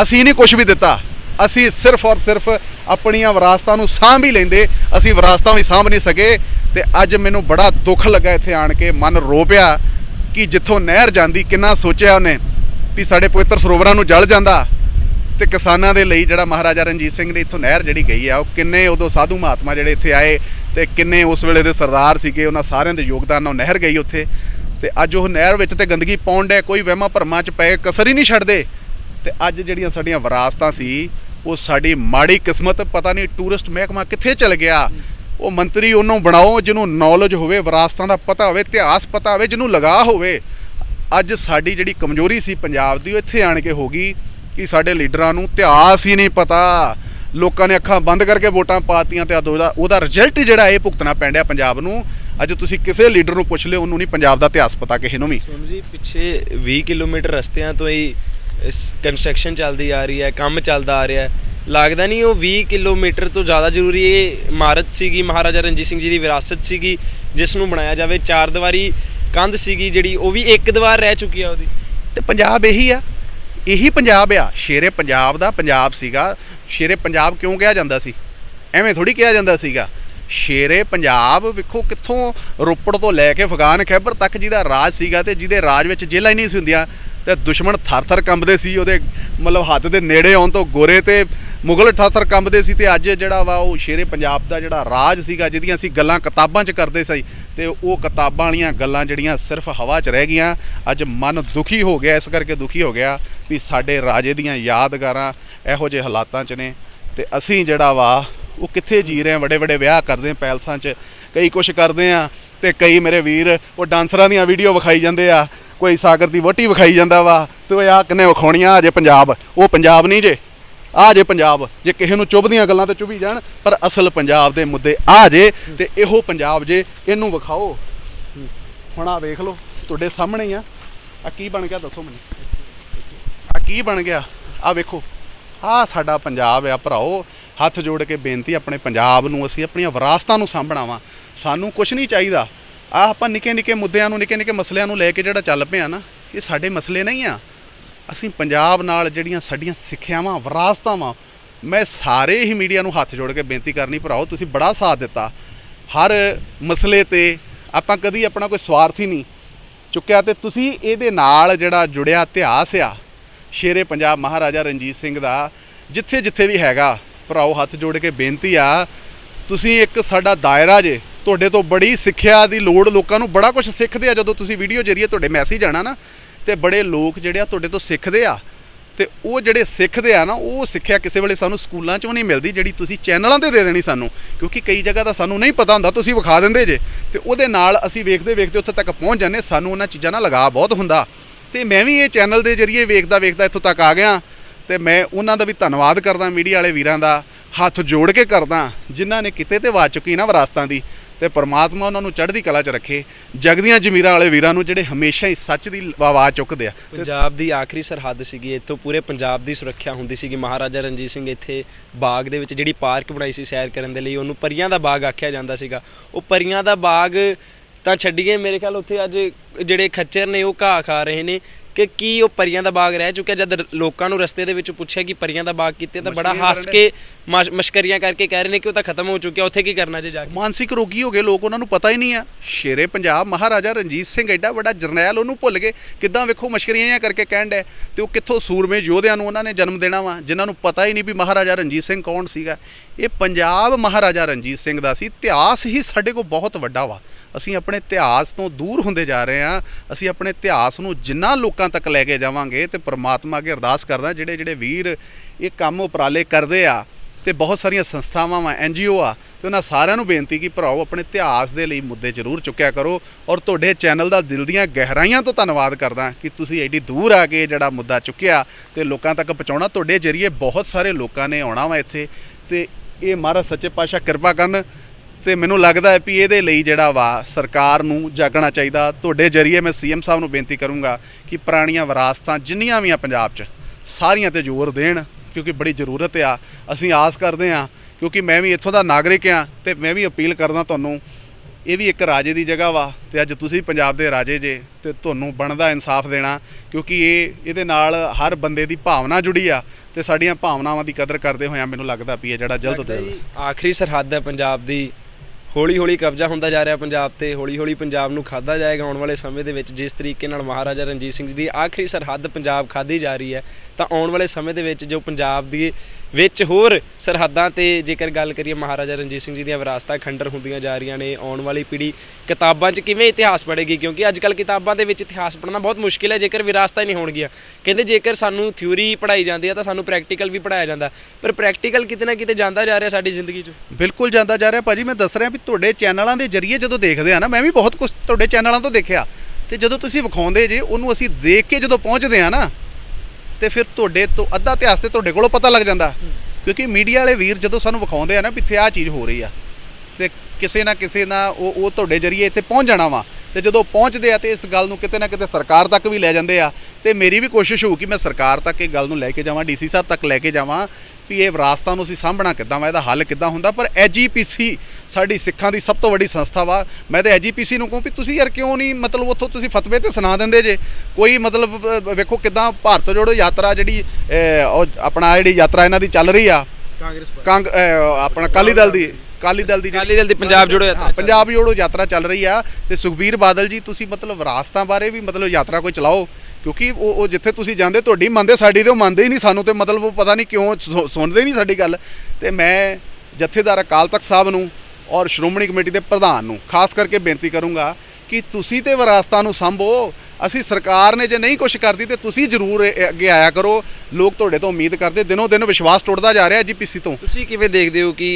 ਅਸੀਂ ਨਹੀਂ ਕੁਝ ਵੀ ਦਿੱਤਾ। ਅਸੀਂ ਸਿਰਫ ਔਰ ਸਿਰਫ ਆਪਣੀਆਂ ਵਿਰਾਸਤਾਂ ਨੂੰ ਸਾਂਭ ਹੀ ਲੈਂਦੇ, ਅਸੀਂ ਵਿਰਾਸਤਾਂ ਵੀ ਸਾਂਭ ਨਹੀਂ ਸਕੇ ਤੇ ਅੱਜ ਮੈਨੂੰ ਬੜਾ ਦੁੱਖ ਲੱਗਾ ਇੱਥੇ ਆਣ ਕੇ, ਮਨ ਰੋ ਪਿਆ ਕਿ ਜਿੱਥੋਂ ਨਹਿਰ ਜਾਂਦੀ, ਕਿੰਨਾ ਸੋਚਿਆ ਉਹਨੇ ਵੀ ਸਾਡੇ ਪਵਿੱਤਰ ਸਰੋਵਰਾਂ ਨੂੰ ਜਲ ਜਾਂਦਾ ਤੇ ਕਿਸਾਨਾਂ ਦੇ ਲਈ ਜਿਹੜਾ ਮਹਾਰਾਜਾ ਰਣਜੀਤ ਸਿੰਘ ਨੇ ਇੱਥੋਂ ਨਹਿਰ ਜਿਹੜੀ ਗਈ ਆ, ਉਹ ਕਿੰਨੇ ਉਦੋਂ ਸਾਧੂ ਮਹਾਤਮਾ ਜਿਹੜੇ ਇੱਥੇ ਆਏ ਤੇ ਕਿੰਨੇ ਉਸ ਵੇਲੇ ਦੇ ਸਰਦਾਰ ਸੀਗੇ, ਉਹਨਾਂ ਸਾਰਿਆਂ ਦੇ ਯੋਗਦਾਨ ਨਾਲ ਨਹਿਰ ਗਈ ਉੱਥੇ। ਤੇ ਅੱਜ ਉਹ ਨਹਿਰ ਵਿੱਚ ਤੇ ਗੰਦਗੀ ਪਾਉਣ ਡੇ ਕੋਈ ਵਹਿਮਾਂ ਭਰਮਾਂ ਚ ਪਏ, ਕਸਰ ਹੀ ਨਹੀਂ ਛੱਡਦੇ। ਤੇ ਅੱਜ ਜਿਹੜੀਆਂ ਸਾਡੀਆਂ ਵਿਰਾਸਤਾਂ ਸੀ, ਉਹ ਸਾਡੀ ਮਾੜੀ ਕਿਸਮਤ, ਪਤਾ ਨਹੀਂ ਟੂਰਿਸਟ ਮਹਿਕਮਾ ਕਿੱਥੇ ਚਲ ਗਿਆ। ਉਹ ਮੰਤਰੀ ਉਹਨੂੰ ਬਣਾਓ ਜਿਹਨੂੰ ਨੌਲੇਜ ਹੋਵੇ, ਵਿਰਾਸਤਾਂ ਦਾ ਪਤਾ ਹੋਵੇ, ਇਤਿਹਾਸ ਪਤਾ ਹੋਵੇ, ਜਿਹਨੂੰ ਲਗਾ ਹੋਵੇ। ਅੱਜ ਸਾਡੀ ਜਿਹੜੀ ਕਮਜ਼ੋਰੀ ਸੀ ਪੰਜਾਬ ਦੀ, ਉਹ ਇੱਥੇ ਆਣ ਕੇ ਹੋ ਗਈ ਕਿ ਸਾਡੇ ਲੀਡਰਾਂ ਨੂੰ ਇਤਿਹਾਸ ਹੀ ਨਹੀਂ ਪਤਾ। ਲੋਕਾਂ ਨੇ ਅੱਖਾਂ ਬੰਦ ਕਰਕੇ ਵੋਟਾਂ ਪਾਤੀਆਂ ਤੇ ਉਹਦਾ ਉਹਦਾ ਰਿਜ਼ਲਟ ਜਿਹੜਾ ਇਹ ਭੁਗਤਣਾ ਪੈਂਦਾ ਪੰਜਾਬ ਨੂੰ। ਅੱਜ ਤੁਸੀਂ ਕਿਸੇ ਲੀਡਰ ਨੂੰ ਪੁੱਛ ਲਿਓ ਉਹਨੂੰ ਨਹੀਂ ਪੰਜਾਬ ਦਾ ਇਤਿਹਾਸ ਪਤਾ ਕਿਸੇ ਨੂੰ ਵੀ। ਸੋਨੂੰ ਜੀ ਪਿੱਛੇ 20 ਕਿਲੋਮੀਟਰ ਰਸਤਿਆਂ ਤੋਂ ਹੀ ਇਸ ਕੰਸਟਰਕਸ਼ਨ ਚੱਲਦੀ ਆ ਰਹੀ ਹੈ ਕੰਮ ਚੱਲਦਾ ਆ ਰਿਹਾ ਹੈ। ਲੱਗਦਾ ਨਹੀਂ ਉਹ 20 ਕਿਲੋਮੀਟਰ ਤੋਂ ਜ਼ਿਆਦਾ ਜ਼ਰੂਰੀ ਇਹ ਇਮਾਰਤ ਸੀਗੀ ਮਹਾਰਾਜਾ ਰਣਜੀਤ ਸਿੰਘ ਜੀ ਦੀ ਵਿਰਾਸਤ ਸੀਗੀ ਜਿਸ ਨੂੰ ਬਣਾਇਆ ਜਾਵੇ ਚਾਰ ਦੀਵਾਰੀ ਕੰਧ ਸੀਗੀ ਜਿਹੜੀ ਉਹ ਵੀ ਇੱਕ ਦੀਵਾਰ ਰਹਿ ਚੁੱਕੀ ਆ ਉਹਦੀ। ਤੇ ਪੰਜਾਬ ਇਹੀ ਆ। ਇਹੀ ਪੰਜਾਬ ਆ। ਸ਼ੇਰੇ ਪੰਜਾਬ ਦਾ ਪੰਜਾਬ ਸੀਗਾ। ਸ਼ੇਰੇ ਪੰਜਾਬ ਕਿਉਂ ਕਿਹਾ ਜਾਂਦਾ ਸੀ? ਐਵੇਂ ਥੋੜੀ ਕਿਹਾ ਜਾਂਦਾ ਸੀਗਾ। ਸ਼ੇਰੇ ਪੰਜਾਬ ਵੇਖੋ ਕਿੱਥੋਂ ਰੋਪੜ ਤੋਂ ਲੈ ਕੇ ਫਗਾਨ ਖੈਬਰ ਤੱਕ ਜਿਹਦਾ ਰਾਜ ਸੀਗਾ ਤੇ ਜਿਹਦੇ ਰਾਜ ਵਿੱਚ ਜੇਲ੍ਹਾਂ ਹੀ ਨਹੀਂ ਸੀ ਹੁੰਦੀਆਂ, ਤੇ ਦੁਸ਼ਮਣ ਥਰ-ਥਰ ਕੰਬਦੇ ਸੀ, ਉਹਦੇ ਮਤਲਬ ਹੱਥ ਦੇ ਨੇੜੇ ਆਉਣ ਤੋਂ ਗੋਰੇ ਤੇ ਮੁਗਲ ਥਰ-ਥਰ ਕੰਬਦੇ ਸੀ ਤੇ ਅੱਜ ਜਿਹੜਾ ਵਾ ਉਹ ਸ਼ੇਰੇ ਪੰਜਾਬ ਦਾ ਜਿਹੜਾ ਰਾਜ ਸੀਗਾ, ਜਿਹਦੀਆਂ ਅਸੀਂ ਗੱਲਾਂ ਕਿਤਾਬਾਂ 'ਚ ਕਰਦੇ ਸੀ ਤੇ ਉਹ ਕਿਤਾਬਾਂ ਵਾਲੀਆਂ ਗੱਲਾਂ ਜਿਹੜੀਆਂ ਸਿਰਫ ਹਵਾ 'ਚ ਰਹਿ ਗਈਆਂ, ਅੱਜ ਮਨ ਦੁਖੀ ਹੋ ਗਿਆ, ਇਸ ਕਰਕੇ ਦੁਖੀ ਹੋ ਗਿਆ ਵੀ ਸਾਡੇ ਰਾਜੇ ਦੀਆਂ ਯਾਦਗਾਰਾਂ ਇਹੋ ਜਿਹੇ ਹਾਲਾਤਾਂ 'ਚ ਨੇ ਤੇ ਅਸੀਂ ਜਿਹੜਾ ਵਾ, ਉਹ ਕਿੱਥੇ ਜੀ ਰਹੇ ਆ ਵੱਡੇ ਵੱਡੇ ਵਿਆਹ ਕਰਦੇ ਆ ਪੈਲਸਾਂ 'ਚ, ਕਈ ਕੁਛ ਕਰਦੇ ਆ ਤੇ ਕਈ ਮੇਰੇ ਵੀਰ, ਉਹ ਡਾਂਸਰਾਂ ਦੀਆਂ ਵੀਡੀਓ ਵਿਖਾਈ ਜਾਂਦੇ ਆ, ਕੋਈ ਸਾਗਰ ਦੀ ਵੋਟੀ ਵਿਖਾਈ ਜਾਂਦਾ ਵਾ, ਤੇ ਉਹ ਆ ਕਿੰਨੇ ਵਿਖਾਉਣੀਆਂ ਅਜੇ ਪੰਜਾਬ, ਉਹ ਪੰਜਾਬ ਨਹੀਂ ਜੇ ਆ ਜੇ ਪੰਜਾਬ, ਜੇ ਕਿਸੇ ਨੂੰ ਚੁੱਭਦੀਆਂ ਗੱਲਾਂ ਤੇ ਚੁੱਭੀ ਜਾਣ, ਪਰ ਅਸਲ ਪੰਜਾਬ ਦੇ ਮੁੱਦੇ ਆ ਜੇ, ਤੇ ਇਹੋ ਪੰਜਾਬ ਜੇ, ਇਹਨੂੰ ਵਿਖਾਓ। ਹੁਣ ਆ ਵੇਖ ਲਓ, ਤੁਹਾਡੇ ਸਾਹਮਣੇ ਹੀ ਆ। ਆ ਕੀ ਬਣ ਗਿਆ ਦੱਸੋ ਮੈਨੂੰ? ਆ ਕੀ ਬਣ ਗਿਆ? ਆ ਵੇਖੋ। ਆ ਸਾਡਾ ਪੰਜਾਬ ਆ ਭਰਾਓ। ਹੱਥ ਜੋੜ ਕੇ ਬੇਨਤੀ, ਆਪਣੇ ਪੰਜਾਬ ਨੂੰ ਅਸੀਂ ਆਪਣੀਆਂ ਵਿਰਾਸਤਾਂ ਨੂੰ ਸਾਂਭਣਾ ਵਾ ਸਾਨੂੰ ਕੁਝ ਨਹੀਂ ਚਾਹੀਦਾ। ਆ ਆਪਾਂ ਨਿੱਕੇ ਨਿੱਕੇ ਮੁੱਦਿਆਂ ਨੂੰ, ਨਿੱਕੇ ਨਿੱਕੇ ਮਸਲਿਆਂ ਨੂੰ ਲੈ ਕੇ ਜਿਹੜਾ ਚੱਲ ਪਿਆ ਨਾ, ਇਹ ਸਾਡੇ ਮਸਲੇ ਨਹੀਂ ਆ। ਅਸੀਂ ਪੰਜਾਬ ਨਾਲ ਜਿਹੜੀਆਂ ਸਾਡੀਆਂ ਸਿੱਖਿਆਵਾਂ ਵਿਰਾਸਤਾਂ ਵਾਂ ਮੈਂ ਸਾਰੇ ਹੀ ਮੀਡੀਆ ਨੂੰ ਹੱਥ ਜੋੜ ਕੇ ਬੇਨਤੀ ਕਰਨੀ ਭਰਾਓ, ਤੁਸੀਂ ਬੜਾ ਸਾਥ ਦਿੱਤਾ। ਹਰ ਮਸਲੇ ਤੇ ਆਪਾਂ ਕਦੀ ਆਪਣਾ ਕੋਈ ਸਵਾਰਥ ਹੀ ਨਹੀਂ ਚੁੱਕਿਆ ਤੇ ਤੁਸੀਂ ਇਹਦੇ ਨਾਲ ਜਿਹੜਾ ਜੁੜਿਆ ਇਤਿਹਾਸ ਆ ਸ਼ੇਰੇ ਪੰਜਾਬ ਮਹਾਰਾਜਾ ਰਣਜੀਤ ਸਿੰਘ ਦਾ, ਜਿੱਥੇ ਜਿੱਥੇ ਵੀ ਹੈਗਾ, ਭਰਾਓ ਹੱਥ ਜੋੜ ਕੇ ਬੇਨਤੀ ਆ, ਤੁਸੀਂ ਇੱਕ ਸਾਡਾ ਦਾਇਰਾ ਜੇ, ਤੁਹਾਡੇ ਤੋਂ ਬੜੀ ਸਿੱਖਿਆ ਦੀ ਲੋੜ ਲੋਕਾਂ ਨੂੰ ਬੜਾ ਕੁਝ ਸਿੱਖਦੇ ਆ, ਜਦੋਂ ਤੁਸੀਂ ਵੀਡੀਓ ਜਰੀਏ ਤੁਹਾਡੇ ਮੈਸੇਜ ਆਣਾ ਨਾ, ਤੇ ਬੜੇ ਲੋਕ ਜਿਹੜੇ ਆ ਤੁਹਾਡੇ ਤੋਂ ਸਿੱਖਦੇ ਆ, ਤੇ ਉਹ ਜਿਹੜੇ ਸਿੱਖਦੇ ਆ ਨਾ, ਉਹ ਸਿੱਖਿਆ ਕਿਸੇ ਵੇਲੇ ਸਾਨੂੰ ਸਕੂਲਾਂ 'ਚੋਂ ਨਹੀਂ ਮਿਲਦੀ, ਜਿਹੜੀ ਤੁਸੀਂ ਚੈਨਲਾਂ ਤੇ ਦੇ ਦੇਣੀ ਸਾਨੂੰ, ਕਿਉਂਕਿ ਕਈ ਜਗ੍ਹਾ ਦਾ ਸਾਨੂੰ ਨਹੀਂ ਪਤਾ ਹੁੰਦਾ, ਤੁਸੀਂ ਵਿਖਾ ਦਿੰਦੇ ਜੇ, ਤੇ ਉਹਦੇ ਨਾਲ ਅਸੀਂ ਵੇਖਦੇ ਵੇਖਦੇ ਉੱਥੇ ਤੱਕ ਪਹੁੰਚ ਜਾਂਦੇ, ਸਾਨੂੰ ਉਹਨਾਂ ਚੀਜ਼ਾਂ ਨਾਲ ਲਗਾਅ ਬਹੁਤ ਹੁੰਦਾ। ਤੇ ਮੈਂ ਵੀ ਇਹ ਚੈਨਲ ਦੇ ਜਰੀਏ ਵੇਖਦਾ ਵੇਖਦਾ ਇੱਥੋਂ ਤੱਕ ਆ ਗਿਆ ਤੇ ਮੈਂ ਉਹਨਾਂ ਦਾ ਵੀ ਧੰਨਵਾਦ ਕਰਦਾ ਮੀਡੀਆ ਵਾਲੇ ਵੀਰਾਂ ਦਾ, ਹੱਥ ਜੋੜ ਕੇ ਕਰਦਾ, ਜਿਨ੍ਹਾਂ ਨੇ ਕਿਤੇ ਤੇ ਆਵਾਜ਼ ਚੁੱਕੀ ਨਾ ਵਿਰਾਸਤਾਂ ਦੀ, ਤੇ ਪਰਮਾਤਮਾ ਉਹਨਾਂ ਨੂੰ ਚੜ੍ਹਦੀ ਕਲਾ 'ਚ ਰੱਖੇ ਜਗਦੀਆਂ ਜ਼ਮੀਰਾਂ ਵਾਲੇ ਵੀਰਾਂ ਨੂੰ ਜਿਹੜੇ ਹਮੇਸ਼ਾ ਹੀ ਸੱਚ ਦੀ ਆਵਾਜ਼ ਚੁੱਕਦੇ ਆ। ਪੰਜਾਬ ਦੀ ਆਖਰੀ ਸਰਹੱਦ ਸੀਗੀ, ਇੱਥੋਂ ਪੂਰੇ ਪੰਜਾਬ ਦੀ ਸੁਰੱਖਿਆ ਹੁੰਦੀ ਸੀਗੀ, ਮਹਾਰਾਜਾ ਰਣਜੀਤ ਸਿੰਘ ਇੱਥੇ ਬਾਗ ਦੇ ਵਿੱਚ ਜਿਹੜੀ ਪਾਰਕ ਬਣਾਈ ਸੀ ਸੈਰ ਕਰਨ ਦੇ ਲਈ, ਉਹਨੂੰ ਪਰੀਆਂ ਦਾ ਬਾਗ ਆਖਿਆ ਜਾਂਦਾ ਸੀਗਾ। ਉਹ ਪਰੀਆਂ ਦਾ ਬਾਗ ਤਾਂ ਛੱਡੀਏ। ਮੇਰੇ ਖਿਆਲ ਉੱਥੇ ਅੱਜ ਜਿਹੜੇ ਖੱਚਰ ਨੇ ਉਹ ਘਾਹ ਖਾ ਰਹੇ ਨੇ ਕਿ ਕੀ ਉਹ ਪਰੀਆਂ ਦਾ ਬਾਗ ਰਹਿ ਚੁੱਕਿਆ। ਜਦ ਲੋਕਾਂ ਨੂੰ ਰਸਤੇ ਦੇ ਵਿੱਚ ਪੁੱਛਿਆ ਕਿ ਪਰੀਆਂ ਦਾ ਬਾਗ ਕਿੱਥੇ ਤਾਂ ਬੜਾ ਹੱਸ ਕੇ ਮਸ਼- ਮਸ਼ਕਰੀਆਂ ਕਰਕੇ ਕਹਿ ਰਹੇ ਨੇ ਕਿ ਉਹ ਤਾਂ ਖਤਮ ਹੋ ਚੁੱਕਿਆ। ਉੱਥੇ ਕੀ ਕਰਨਾ ਜੇ ਜਾ ਕੇ? ਮਾਨਸਿਕ ਰੋਗੀ ਹੋ ਗਏ ਲੋਕ ਉਹਨਾਂ ਨੂੰ ਪਤਾ ਹੀ ਨਹੀਂ ਆ। ਸ਼ੇਰੇ ਪੰਜਾਬ ਮਹਾਰਾਜਾ ਰਣਜੀਤ ਸਿੰਘ ਐਡਾ ਵੱਡਾ ਜਰਨੈਲ ਉਹਨੂੰ ਭੁੱਲ ਗਏ। ਕਿੱਦਾਂ ਵੇਖੋ ਮਸ਼ਕਰੀਆਂ ਕਰਕੇ ਕਹਿਣ ਡੈ ਤੇ ਉਹ ਕਿੱਥੋਂ ਸੂਰਮੇ ਯੋਧਿਆਂ ਨੂੰ ਉਹਨਾਂ ਨੇ ਜਨਮ ਦੇਣਾ ਵਾ ਜਿਨ੍ਹਾਂ ਨੂੰ ਪਤਾ ਹੀ ਨਹੀਂ ਵੀ ਮਹਾਰਾਜਾ ਰਣਜੀਤ ਸਿੰਘ ਕੌਣ ਸੀਗਾ। ਇਹ ਪੰਜਾਬ ਮਹਾਰਾਜਾ ਰਣਜੀਤ ਸਿੰਘ ਦਾ ਸੀ। ਇਤਿਹਾਸ ਹੀ ਸਾਡੇ ਕੋਲ ਬਹੁਤ ਵੱਡਾ ਵਾ। ਅਸੀਂ ਆਪਣੇ ਇਤਿਹਾਸ ਤੋਂ ਦੂਰ ਹੁੰਦੇ ਜਾ ਰਹੇ ਹਾਂ। ਅਸੀਂ ਆਪਣੇ ਇਤਿਹਾਸ ਨੂੰ ਜਿੰਨਾ ਲੋਕਾਂ ਤੱਕ ਲੈ ਕੇ ਜਾਵਾਂਗੇ ਤੇ ਪ੍ਰਮਾਤਮਾ ਅੱਗੇ ਅਰਦਾਸ ਕਰਦਾ, ਜਿਹੜੇ ਜਿਹੜੇ ਵੀਰ ਇਹ ਕੰਮ ਉਪਰਾਲੇ ਕਰਦੇ ਆ ਤੇ ਬਹੁਤ ਸਾਰੀਆਂ ਸੰਸਥਾਵਾਂ ਵਾ ਐਨਜੀਓ ਆ, ਤੇ ਉਹਨਾਂ ਸਾਰਿਆਂ ਨੂੰ ਬੇਨਤੀ ਕਿ ਭਰਾਓ ਆਪਣੇ ਇਤਿਹਾਸ ਦੇ ਲਈ ਮੁੱਦੇ ਜ਼ਰੂਰ ਚੁੱਕਿਆ ਕਰੋ ਔਰ ਤੁਹਾਡੇ ਚੈਨਲ ਦਾ ਦਿਲ ਦੀਆਂ ਗਹਿਰਾਈਆਂ ਤੋਂ ਧੰਨਵਾਦ ਕਰਦਾ ਕਿ ਤੁਸੀਂ ਐਡੀ ਦੂਰ ਆ ਕੇ ਜਿਹੜਾ ਮੁੱਦਾ ਚੁੱਕਿਆ ਤੇ ਲੋਕਾਂ ਤੱਕ ਪਹੁੰਚਾਉਣਾ। ਤੁਹਾਡੇ ਜਰੀਏ ਬਹੁਤ ਸਾਰੇ ਲੋਕਾਂ ਨੇ ਆਉਣਾ ਵਾ ਇੱਥੇ ਤੇ ਇਹ ਮਹਾਰਾਜ ਸੱਚੇ ਪਾਤਸ਼ਾਹ ਕਿਰਪਾ ਕਰਨ ਤੇ ਮੈਨੂੰ ਲੱਗਦਾ ਹੈ ਵੀ ਇਹਦੇ ਲਈ ਜਿਹੜਾ ਵਾ ਸਰਕਾਰ ਨੂੰ ਜਾਗਣਾ ਚਾਹੀਦਾ। ਤੁਹਾਡੇ ਜਰੀਏ ਮੈਂ ਸੀਐਮ ਸਾਹਿਬ ਨੂੰ ਬੇਨਤੀ ਕਰੂੰਗਾ ਕਿ ਪੁਰਾਣੀਆਂ ਵਿਰਾਸਤਾਂ ਜਿੰਨੀਆਂ ਵੀ ਆ ਪੰਜਾਬ 'ਚ, ਸਾਰੀਆਂ ਤੇ ਜ਼ੋਰ ਦੇਣ, ਕਿਉਂਕਿ ਬੜੀ ਜ਼ਰੂਰਤ ਆ। ਅਸੀਂ ਆਸ ਕਰਦੇ ਆ ਕਿਉਂਕਿ ਮੈਂ ਵੀ ਇੱਥੋਂ ਦਾ ਨਾਗਰਿਕ ਆ ਤੇ ਮੈਂ ਵੀ ਅਪੀਲ ਕਰਦਾ ਤੁਹਾਨੂੰ, ਇਹ ਵੀ ਇੱਕ ਰਾਜੇ ਦੀ ਜਗ੍ਹਾ ਵਾ ਤੇ ਅੱਜ ਤੁਸੀਂ ਪੰਜਾਬ ਦੇ ਰਾਜੇ ਜੇ ਤੇ ਤੁਹਾਨੂੰ ਬਣਦਾ ਇਨਸਾਫ ਦੇਣਾ, ਕਿਉਂਕਿ ਇਹ, ਇਹਦੇ ਨਾਲ ਹਰ ਬੰਦੇ ਦੀ ਭਾਵਨਾ ਜੁੜੀ ਆ ਤੇ ਸਾਡੀਆਂ ਭਾਵਨਾਵਾਂ ਦੀ ਕਦਰ ਕਰਦੇ ਹੋਇਆ ਮੈਨੂੰ ਲੱਗਦਾ ਵੀ ਇਹ ਜਿਹੜਾ ਜਲਦ ਤੋਂ ਜਲਦ ਆਖਰੀ ਸਰਹੱਦ ਹੈ ਪੰਜਾਬ ਦੀ। ਹੌਲੀ ਹੌਲੀ ਕਬਜ਼ਾ ਹੁੰਦਾ ਜਾ ਰਿਹਾ ਪੰਜਾਬ ਤੇ, ਹੌਲੀ ਹੌਲੀ ਪੰਜਾਬ ਨੂੰ ਖਾਦਾ ਜਾਏਗਾ। ਆਉਣ ਵਾਲੇ ਸਮੇਂ ਦੇ ਵਿੱਚ ਜਿਸ ਤਰੀਕੇ ਨਾਲ ਮਹਾਰਾਜਾ ਰਣਜੀਤ ਸਿੰਘ ਜੀ ਦੀ ਆਖਰੀ ਸਰਹੱਦ ਪੰਜਾਬ ਖਾਦੀ ਜਾ ਰਹੀ ਹੈ, ਤਾਂ ਆਉਣ ਵਾਲੇ ਸਮੇਂ ਦੇ ਵਿੱਚ ਜੋ ਪੰਜਾਬ ਦੀ ਵਿੱਚ ਹੋਰ ਸਰਹੱਦਾਂ ਤੇ ਜੇਕਰ ਗੱਲ ਕਰੀਏ ਮਹਾਰਾਜਾ ਰਣਜੀਤ ਸਿੰਘ ਜੀ ਦੀਆਂ ਵਿਰਾਸਤਾਂ ਖੰਡਰ ਹੁੰਦੀਆਂ ਜਾ ਰਹੀਆਂ ਨੇ, ਆਉਣ ਵਾਲੀ ਪੀੜ੍ਹੀ ਕਿਤਾਬਾਂ 'ਚ ਕਿਵੇਂ ਇਤਿਹਾਸ ਪੜ੍ਹੇਗੀ? ਕਿਉਂਕਿ ਅੱਜ ਕੱਲ ਕਿਤਾਬਾਂ ਦੇ ਵਿੱਚ ਇਤਿਹਾਸ ਪੜ੍ਹਨਾ ਬਹੁਤ ਮੁਸ਼ਕਿਲ ਹੈ, ਜੇਕਰ ਵਿਰਾਸਤਾਂ ਹੀ ਨਹੀਂ ਹੋਣਗੀਆਂ। ਕਹਿੰਦੇ ਜੇਕਰ ਸਾਨੂੰ ਥਿਊਰੀ ਪੜ੍ਹਾਈ ਜਾਂਦੀ ਹੈ, ਤਾਂ ਸਾਨੂੰ ਪ੍ਰੈਕਟੀਕਲ ਵੀ ਪੜ੍ਹਾਇਆ ਜਾਂਦਾ। ਪਰ ਪ੍ਰੈਕਟੀਕਲ ਕਿਤੇ ਨਾ ਕਿਤੇ ਜਾਂਦਾ ਜਾ ਰਿਹਾ ਸਾਡੀ ਜ਼ਿੰਦਗੀ 'ਚ। ਬਿਲਕੁਲ ਜਾਂਦਾ ਜਾ ਰਿਹਾ। ਭਾਜੀ, ਮੈਂ ਦੱਸ ਰਿਹਾ ਵੀ ਤੁਹਾਡੇ ਚੈਨਲਾਂ ਦੇ ਜਰੀਏ ਜਦੋਂ ਦੇਖਦੇ ਆ ਨਾ ਮੈਂ ਵੀ ਬਹੁਤ ਕੁਝ ਤੁਹਾਡੇ ਚੈਨਲਾਂ ਤੋਂ ਦੇਖਿਆ। ਤੇ ਜਦੋਂ ਤੁਸੀਂ ਵਿਖਾਉਂਦੇ ਜੇ ਉਹਨੂੰ ਅਸੀਂ ਦੇਖ ਕੇ ਜਦੋਂ ਪਹੁੰਚਦੇ ਆ ਨਾ ਤੇ ਫਿਰ ਤੁਹਾਡੇ ਤੋਂ ਅੱਧਾ ਇਤਿਹਾਸ ਤੇ ਤੁਹਾਡੇ ਕੋਲੋਂ ਪਤਾ ਲੱਗ ਜਾਂਦਾ। ਕਿਉਂਕਿ ਮੀਡੀਆ ਵਾਲੇ ਵੀਰ ਜਦੋਂ ਸਾਨੂੰ ਵਿਖਾਉਂਦੇ ਆ ਨਾ ਵੀ ਇੱਥੇ ਆਹ ਚੀਜ਼ ਹੋ ਰਹੀ ਆ ਤੇ ਕਿਸੇ ਨਾ ਕਿਸੇ ਨਾ ਉਹ ਉਹ ਤੁਹਾਡੇ ਜਰੀਏ ਇੱਥੇ ਪਹੁੰਚ ਜਾਣਾ ਵਾ। ਤੇ ਜਦੋਂ ਪਹੁੰਚਦੇ ਆ ਤੇ ਇਸ ਗੱਲ ਨੂੰ ਕਿਤੇ ਨਾ ਕਿਤੇ ਸਰਕਾਰ ਤੱਕ ਵੀ ਲੈ ਜਾਂਦੇ ਆ। ਤੇ ਮੇਰੀ ਵੀ ਕੋਸ਼ਿਸ਼ ਹੋਊ ਕਿ ਮੈਂ ਸਰਕਾਰ ਤੱਕ ਇਹ ਗੱਲ ਨੂੰ ਲੈ ਕੇ ਜਾਵਾਂ ਡੀਸੀ ਸਾਹਿਬ ਤੱਕ ਲੈ ਕੇ ਜਾਵਾਂ ਵੀ ਇਹ ਵਿਰਾਸਤਾਂ ਨੂੰ ਅਸੀਂ ਸਾਂਭਣਾ ਕਿੱਦਾਂ ਵਾ ਇਹਦਾ ਹੱਲ ਕਿੱਦਾਂ ਹੁੰਦਾ ਪਰ ਐਜੀਪੀਸੀ ਸਾਡੀ ਸਿੱਖਾਂ ਦੀ ਸਭ ਤੋਂ ਵੱਡੀ ਸੰਸਥਾ ਵਾ। ਮੈਂ ਤਾਂ ਐਜੀਪੀਸੀ ਨੂੰ ਕਹੂੰ ਵੀ ਤੁਸੀਂ ਯਾਰ ਕਿਉਂ ਨਹੀਂ ਮਤਲਬ ਉੱਥੋਂ ਤੁਸੀਂ ਫਤਵੇ ਤੇ ਸੁਣਾ ਦਿੰਦੇ ਜੇ। ਕੋਈ ਮਤਲਬ ਵੇਖੋ ਕਿੱਦਾਂ ਭਾਰਤ ਜੋੜੋ ਯਾਤਰਾ ਜਿਹੜੀ ਆਪਣਾ ਜਿਹੜੀ ਯਾਤਰਾ ਇਹਨਾਂ ਦੀ ਚੱਲ ਰਹੀ ਆ। ਕਾਂਗਰਸ ਕਾਂਗ ਆਪਣਾ ਕਾਲੀ ਦਲ ਦੀ ਕਾਲੀ ਦਲ ਦੀ ਅਕਾਲੀ ਦਲ ਦੀ ਪੰਜਾਬ ਜੋੜੋ ਯਾਤਰਾ ਪੰਜਾਬ ਜੋੜੋ ਯਾਤਰਾ ਚੱਲ ਰਹੀ ਆ। ਤੇ ਸੁਖਬੀਰ ਬਾਦਲ ਜੀ ਤੁਸੀਂ ਮਤਲਬ ਵਿਰਾਸਤਾਂ ਬਾਰੇ ਵੀ ਮਤਲਬ ਯਾਤਰਾ ਕੋਈ ਚਲਾਓ। ਕਿਉਂਕਿ ਉਹ ਉਹ ਜਿੱਥੇ ਤੁਸੀਂ ਜਾਂਦੇ, ਤੁਹਾਡੀ ਮੰਨਦੇ ਸਾਡੀ ਤੇ ਉਹ ਮੰਨਦੇ ਹੀ ਨਹੀਂ ਸਾਨੂੰ ਤੇ ਮਤਲਬ ਉਹ ਪਤਾ ਨਹੀਂ ਕਿਉਂ ਸੁ- ਸੁਣਦੇ ਨਹੀਂ ਸਾਡੀ ਗੱਲ। ਤੇ ਮੈਂ ਜਥੇਦਾਰ ਅਕਾਲ ਤਖਤ ਸਾਹਿਬ ਨੂੰ ਔਰ ਸ਼੍ਰੋਮਣੀ ਕਮੇਟੀ ਦੇ ਪ੍ਰਧਾਨ ਨੂੰ ਖਾਸ ਕਰਕੇ ਬੇਨਤੀ ਕਰੂੰਗਾ ਕਿ ਤੁਸੀਂ ਤੇ ਵਿਰਾਸਤਾਂ ਨੂੰ ਸੰਭੋ ਅਸੀਂ ਸਰਕਾਰ ਨੇ ਜੇ ਨਹੀਂ ਕੁਝ ਕਰਦੀ ਤੇ ਤੁਸੀਂ ਜ਼ਰੂਰ ਅੱਗੇ ਆਇਆ ਕਰੋ। ਲੋਕ ਤੁਹਾਡੇ ਤੋਂ ਉਮੀਦ ਕਰਦੇ ਦਿਨੋਂ ਦਿਨ ਵਿਸ਼ਵਾਸ ਟੁੱਟਦਾ ਜਾ ਰਿਹਾ ਜੀਪੀਸੀ ਤੋਂ। ਤੁਸੀਂ ਕਿਵੇਂ ਦੇਖਦੇ ਹੋ ਕਿ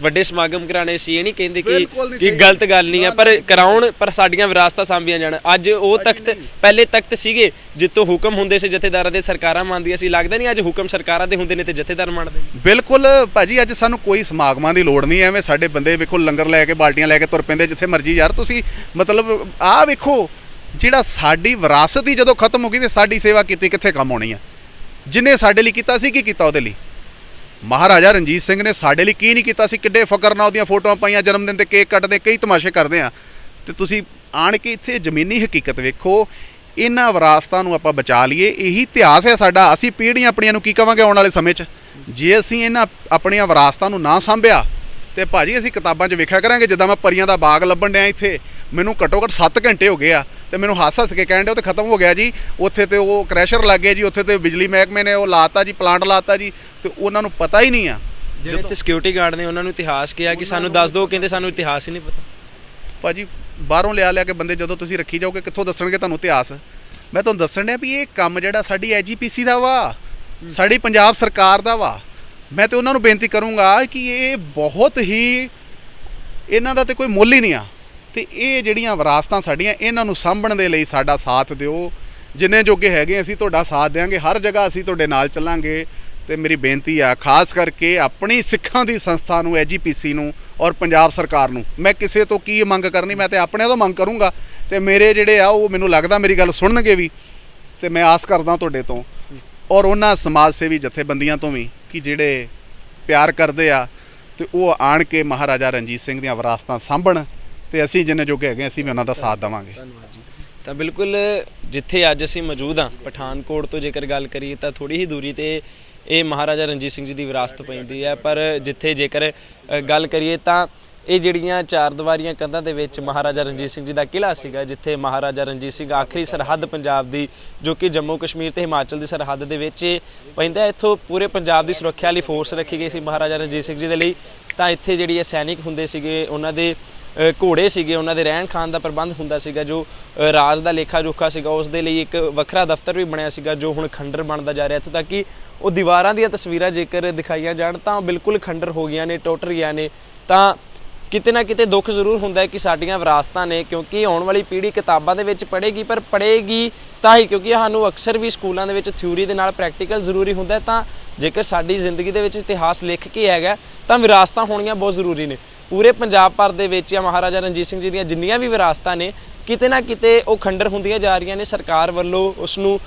ਵੱਡੇ ਸਮਾਗਮ ਕਰਾਣੇ ਸੀ ਇਹ ਨਹੀਂ ਕਹਿੰਦੇ ਕਿ ਕਿ। ਗਲਤ ਗੱਲ ਨਹੀਂ ਹੈ ਪਰ ਕਰਾਉਣ ਪਰ ਸਾਡੀਆਂ ਵਿਰਾਸਤਾਂ ਸਾਂਭੀਆਂ ਜਾਣ। ਅੱਜ ਉਹ ਤਖਤ ਪਹਿਲੇ ਤਖਤ ਸੀਗੇ ਜਿੱਤੋਂ ਹੁਕਮ ਹੁੰਦੇ ਸੀ ਜਥੇਦਾਰਾਂ ਦੇ ਸਰਕਾਰਾਂ ਮੰਨਦੀਆਂ ਸੀ। ਲੱਗਦਾ ਨਹੀਂ ਅੱਜ ਹੁਕਮ ਸਰਕਾਰਾਂ ਦੇ ਹੁੰਦੇ ਨੇ ਤੇ ਜਥੇਦਾਰ ਮੰਨਦੇ ਬਿਲਕੁਲ ਭਾਜੀ ਅੱਜ ਸਾਨੂੰ ਕੋਈ ਸਮਾਗਮਾਂ ਦੀ ਲੋੜ ਨਹੀਂ ਐਵੇਂ ਸਾਡੇ ਬੰਦੇ ਵੇਖੋ ਲੰਗਰ ਲੈ ਕੇ ਬਾਲਟੀਆਂ ਲੈ ਕੇ ਤੁਰ ਪੈਂਦੇ ਜਿੱਥੇ ਮਰਜ਼ੀ। ਯਾਰ ਤੁਸੀਂ ਮਤਲਬ ਆਹ ਵੇਖੋ ਜਿਹੜਾ ਸਾਡੀ ਵਿਰਾਸਤ ਹੀ ਜਦੋਂ ਖਤਮ ਹੋ ਗਈ ਤੇ ਸਾਡੀ ਸੇਵਾ ਕੀਤੀ, ਕਿੱਥੇ ਕੰਮ ਆਉਣੀ ਆ? ਜਿਨੇ ਸਾਡੇ ਲਈ ਕੀਤਾ ਸੀ, ਕੀ ਕੀਤਾ ਉਹਦੇ ਲਈ? ਮਹਾਰਾਜਾ ਰਣਜੀਤ ਸਿੰਘ ਨੇ ਸਾਡੇ ਲਈ ਕੀ ਨਹੀਂ ਕੀਤਾ ਸੀ? ਕਿੱਡੇ ਫਕਰ ਨਾਲ ਉਹਦੀਆਂ ਫੋਟੋਆਂ ਪਾਈਆਂ, ਜਨਮ ਦਿਨ ਤੇ ਕੇਕ ਕੱਟਦੇ, ਕਈ ਤਮਾਸ਼ੇ ਕਰਦੇ ਆ। ਤੇ ਤੁਸੀਂ ਆਣ ਕੇ ਇੱਥੇ ਜ਼ਮੀਨੀ ਹਕੀਕਤ ਵੇਖੋ, ਇਹਨਾਂ ਵਿਰਾਸਤਾਂ ਨੂੰ ਆਪਾਂ ਬਚਾ ਲਈਏ, ਇਹੀ ਇਤਿਹਾਸ ਹੈ ਸਾਡਾ। ਅਸੀਂ ਪੀੜ੍ਹੀਆਂ ਆਪਣੀਆਂ ਨੂੰ ਕੀ ਕਵਾਂਗੇ ਆਉਣ ਵਾਲੇ ਸਮੇਂ 'ਚ? ਜੇ ਅਸੀਂ ਇਹਨਾਂ ਆਪਣੀਆਂ ਵਿਰਾਸਤਾਂ ਨੂੰ ਨਾ ਸਾਂਭਿਆ, ਤੇ ਭਾਜੀ ਅਸੀਂ ਕਿਤਾਬਾਂ 'ਚ ਵੇਖਿਆ ਕਰਾਂਗੇ, ਜਿੱਦਾਂ ਮੈਂ ਪਰੀਆਂ ਦਾ ਬਾਗ ਲੱਭਣ ਡਿਆ ਇੱਥੇ ਮੈਨੂੰ ਘੱਟੋ ਘੱਟ 7 ਘੰਟੇ ਹੋ ਗਏ ਆ ਤੇ ਮੈਨੂੰ ਹੱਸ ਹੱਸ ਕੇ ਕਹਿਣ ਡਿਆ ਉਹ ਤੇ ਖਤਮ ਹੋ ਗਿਆ ਜੀ। ਉੱਥੇ ਤੇ ਉਹ ਕ੍ਰੈਸ਼ਰ ਲੱਗ ਗਿਆ ਜੀ ਉੱਥੇ ਤੇ ਬਿਜਲੀ ਮਹਿਕਮੇ ਨੇ ਉਹ ਲਾਤਾ ਜੀ ਪਲਾਂਟ ਲਾਤਾ ਜੀ ਤੇ ਉਹਨਾਂ ਨੂੰ ਪਤਾ ਹੀ ਨਹੀਂ ਆ। ਜਿਹੜੇ ਇੱਥੇ ਸਿਕਿਉਰਿਟੀ ਗਾਰਡ ਨੇ ਉਹਨਾਂ ਨੂੰ ਇਤਿਹਾਸ ਕਿਹਾ ਕਿ ਸਾਨੂੰ ਦੱਸ ਦਿਓ ਕਹਿੰਦੇ ਸਾਨੂੰ ਇਤਿਹਾਸ ਹੀ ਨਹੀਂ ਪਤਾ। ਭਾਜੀ ਬਾਹਰੋਂ ਲਿਆ ਲਿਆ ਕੇ ਬੰਦੇ ਜਦੋਂ ਤੁਸੀਂ ਰੱਖੀ ਜਾਓਗੇ ਕਿੱਥੋਂ ਦੱਸਣਗੇ ਤੁਹਾਨੂੰ ਇਤਿਹਾਸ? ਮੈਂ ਤੁਹਾਨੂੰ ਦੱਸਣ ਡਿਆ ਵੀ ਇਹ ਕੰਮ ਜਿਹੜਾ ਸਾਡੀ ਐਜੀਪੀਸੀ ਦਾ ਵਾ ਸਾਡੀ ਪੰਜਾਬ ਸਰਕਾਰ ਦਾ ਵਾ। ਮੈਂ ਤੇ ਉਹਨਾਂ ਨੂੰ ਬੇਨਤੀ ਕਰੂੰਗਾ ਕਿ ਇਹ ਬਹੁਤ ਹੀ ਇਹਨਾਂ ਦਾ ਤੇ ਕੋਈ ਮੁੱਲ ਹੀ ਨਹੀਂ ਆ। ਤੇ ਇਹ ਜਿਹੜੀਆਂ ਵਿਰਾਸਤਾਂ ਸਾਡੀਆਂ, ਇਹਨਾਂ ਨੂੰ ਸਾਂਭਣ ਦੇ ਲਈ ਸਾਡਾ ਸਾਥ ਦਿਓ। ਜਿੰਨੇ ਜੋਗੇ ਹੈਗੇ ਅਸੀਂ ਤੁਹਾਡਾ ਸਾਥ ਦੇਵਾਂਗੇ ਹਰ ਜਗ੍ਹਾ ਅਸੀਂ ਤੁਹਾਡੇ ਨਾਲ ਚੱਲਾਂਗੇ। ਤੇ ਮੇਰੀ ਬੇਨਤੀ ਆ, ਖਾਸ ਕਰਕੇ ਆਪਣੀ ਸਿੱਖਾਂ ਦੀ ਸੰਸਥਾ ਨੂੰ ਐਜੀਪੀਸੀ ਨੂੰ ਔਰ ਪੰਜਾਬ ਸਰਕਾਰ ਨੂੰ। ਮੈਂ ਕਿਸੇ ਤੋਂ ਕੀ ਮੰਗ ਕਰਨੀ, ਮੈਂ ਤੇ ਆਪਣਿਆਂ ਤੋਂ ਮੰਗ ਕਰੂੰਗਾ। ਤੇ ਮੇਰੇ ਜਿਹੜੇ ਆ, ਉਹ ਮੈਨੂੰ ਲੱਗਦਾ ਮੇਰੀ ਗੱਲ ਸੁਣਨਗੇ ਵੀ। ਤੇ ਮੈਂ ਆਸ ਕਰਦਾ ਤੁਹਾਡੇ ਤੋਂ। ਔਰ ਉਹਨਾਂ ਸਮਾਜ ਸੇਵੀ ਜਥੇਬੰਦੀਆਂ ਤੋਂ ਵੀ ਕਿ ਜਿਹੜੇ ਪਿਆਰ ਕਰਦੇ ਆ, ਤੇ ਉਹ ਆਣ ਕੇ ਮਹਾਰਾਜਾ ਰਣਜੀਤ ਸਿੰਘ ਦੀਆਂ ਵਿਰਾਸਤਾਂ ਸਾਂਭਣ। ਤੇ ਅਸੀਂ ਜਿੰਨੇ ਜੋਗੇ ਹੈਗੇ ਅਸੀਂ ਵੀ ਉਹਨਾਂ ਦਾ ਸਾਥ ਦੇਵਾਂਗੇ। ਧੰਨਵਾਦ ਜੀ। ਤਾਂ ਬਿਲਕੁਲ ਜਿੱਥੇ ਅੱਜ ਅਸੀਂ ਮੌਜੂਦ ਹਾਂ, ਪਠਾਨਕੋਟ ਤੋਂ ਜੇਕਰ ਗੱਲ ਕਰੀਏ ਤਾਂ ਥੋੜੀ ਹੀ ਦੂਰੀ ਤੇ ਇਹ ਮਹਾਰਾਜਾ ਰਣਜੀਤ ਸਿੰਘ ਜੀ ਦੀ ਵਿਰਾਸਤ ਪੈਂਦੀ ਹੈ, ਪਰ ਜਿੱਥੇ ਜੇਕਰ ਗੱਲ ਕਰੀਏ ਤਾਂ ਇਹ ਜਿਹੜੀਆਂ ਚਾਰ ਦੀਵਾਰੀਆਂ ਕੰਧਾਂ ਦੇ ਵਿੱਚ ਮਹਾਰਾਜਾ ਰਣਜੀਤ ਸਿੰਘ ਜੀ ਦਾ ਕਿਲ੍ਹਾ ਸੀਗਾ, ਜਿੱਥੇ ਮਹਾਰਾਜਾ ਰਣਜੀਤ ਸਿੰਘ ਆਖਰੀ ਸਰਹੱਦ ਪੰਜਾਬ ਦੀ, ਜੋ ਕਿ ਜੰਮੂ ਕਸ਼ਮੀਰ ਤੇ ਹਿਮਾਚਲ ਦੀ ਸਰਹੱਦ ਦੇ ਵਿੱਚ ਇਹ ਪੈਂਦਾ ਇੱਥੋਂ ਪੂਰੇ ਪੰਜਾਬ ਦੀ ਸੁਰੱਖਿਆ ਲਈ ਫੋਰਸ ਰੱਖੀ ਗਈ ਸੀ ਮਹਾਰਾਜਾ ਰਣਜੀਤ ਸਿੰਘ ਜੀ ਦੇ ਲਈ। ਤਾਂ ਇੱਥੇ ਜਿਹੜੀ ਇਹ ਸੈਨਿਕ ਹੁੰਦੇ ਸੀਗੇ, ਉਹਨਾਂ ਦੇ ਘੋੜੇ ਸੀਗੇ, ਉਹਨਾਂ ਦੇ ਰਹਿਣ ਖਾਣ ਦਾ ਪ੍ਰਬੰਧ ਹੁੰਦਾ ਸੀਗਾ, ਜੋ ਰਾਜ ਦਾ ਲੇਖਾ ਜੋਖਾ ਸੀਗਾ, ਉਸ ਦੇ ਲਈ ਇੱਕ ਵੱਖਰਾ ਦਫ਼ਤਰ ਵੀ ਬਣਿਆ ਸੀਗਾ, ਜੋ ਹੁਣ ਖੰਡਰ ਬਣਦਾ ਜਾ ਰਿਹਾ, ਇੱਥੇ ਤੱਕ ਕਿ ਉਹ ਦੀਵਾਰਾਂ ਦੀਆਂ ਤਸਵੀਰਾਂ ਜੇਕਰ ਦਿਖਾਈਆਂ ਜਾਣ, ਤਾਂ ਬਿਲਕੁਲ ਖੰਡਰ ਹੋ ਗਈਆਂ ਨੇ, ਟੁੱਟ ਰਹੀਆਂ ਨੇ। ਤਾਂ ਕਿਤੇ ਨਾ ਕਿਤੇ ਦੁੱਖ ਜ਼ਰੂਰ ਹੁੰਦਾ ਹੈ ਕਿ ਸਾਡੀਆਂ ਵਿਰਾਸਤਾਂ ਨੇ, ਕਿਉਂਕਿ ਆਉਣ ਵਾਲੀ ਪੀੜ੍ਹੀ ਕਿਤਾਬਾਂ ਦੇ ਵਿੱਚ ਪੜ੍ਹੇਗੀ, ਪਰ ਪੜ੍ਹੇਗੀ ਤਾਂ ਹੀ, ਕਿਉਂਕਿ ਸਾਨੂੰ ਅਕਸਰ ਵੀ ਸਕੂਲਾਂ ਦੇ ਵਿੱਚ ਥਿਊਰੀ ਦੇ ਨਾਲ ਪ੍ਰੈਕਟੀਕਲ ਜ਼ਰੂਰੀ ਹੁੰਦਾ ਤਾਂ ਜੇਕਰ ਸਾਡੀ ਜ਼ਿੰਦਗੀ ਦੇ ਵਿੱਚ ਇਤਿਹਾਸ ਲਿਖ ਕੇ ਹੈਗਾ, ਤਾਂ ਵਿਰਾਸਤਾਂ ਹੋਣੀਆਂ ਬਹੁਤ ਜ਼ਰੂਰੀ ਨੇ। ਪੂਰੇ ਪੰਜਾਬ ਭਰ ਦੇ ਵਿੱਚ ਜਾਂ ਮਹਾਰਾਜਾ ਰਣਜੀਤ ਸਿੰਘ ਜੀ ਦੀਆਂ ਜਿੰਨੀਆਂ ਵੀ ਵਿਰਾਸਤਾਂ ਨੇ, ਕਿਤੇ ਨਾ ਕਿਤੇ ਉਹ ਖੰਡਰ ਹੁੰਦੀਆਂ ਜਾ ਰਹੀਆਂ ਨੇ, ਸਰਕਾਰ ਵੱਲੋਂ ਉਸ ਨੂੰ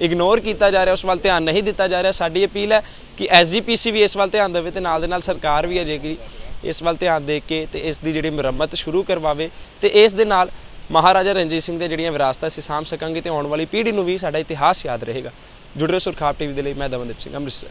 ਇਗਨੋਰ ਕੀਤਾ ਜਾ ਰਿਹਾ, ਉਸ ਵੱਲ ਧਿਆਨ ਨਹੀਂ ਦਿੱਤਾ ਜਾ ਰਿਹਾ। ਸਾਡੀ ਅਪੀਲ ਹੈ ਕਿ ਐਸਜੀਪੀਸੀ ਵੀ ਇਸ ਵੱਲ ਧਿਆਨ ਦੇਵੇ ਤੇ ਨਾਲ ਦੇ ਨਾਲ ਸਰਕਾਰ ਵੀ ਹੈ ਜੇਕਰ ਇਸ ਵੱਲ ਧਿਆਨ ਦੇ ਕੇ ਤੇ ਇਸ ਦੀ ਜਿਹੜੀ ਮੁਰੰਮਤ ਸ਼ੁਰੂ ਕਰਵਾਵੇ ਤੇ ਇਸ ਦੇ ਨਾਲ ਮਹਾਰਾਜਾ ਰਣਜੀਤ ਸਿੰਘ ਦੇ ਜਿਹੜੀਆਂ ਵਿਰਾਸਤਾਂ ਅਸੀਂ ਸਾਂਭ ਸਕਾਂਗੇ ਤੇ ਆਉਣ ਵਾਲੀ ਪੀੜ੍ਹੀ ਨੂੰ ਵੀ ਸਾਡਾ ਇਤਿਹਾਸ ਯਾਦ ਰਹੇਗਾ। ਜੁੜੇ ਰਹੋ ਸੁਰਖਾਬ ਟੀਵੀ ਦੇ ਲਈ, ਮੈਂ ਦਮਨਦੀਪ ਸਿੰਘ, ਅੰਮ੍ਰਿਤਸਰ।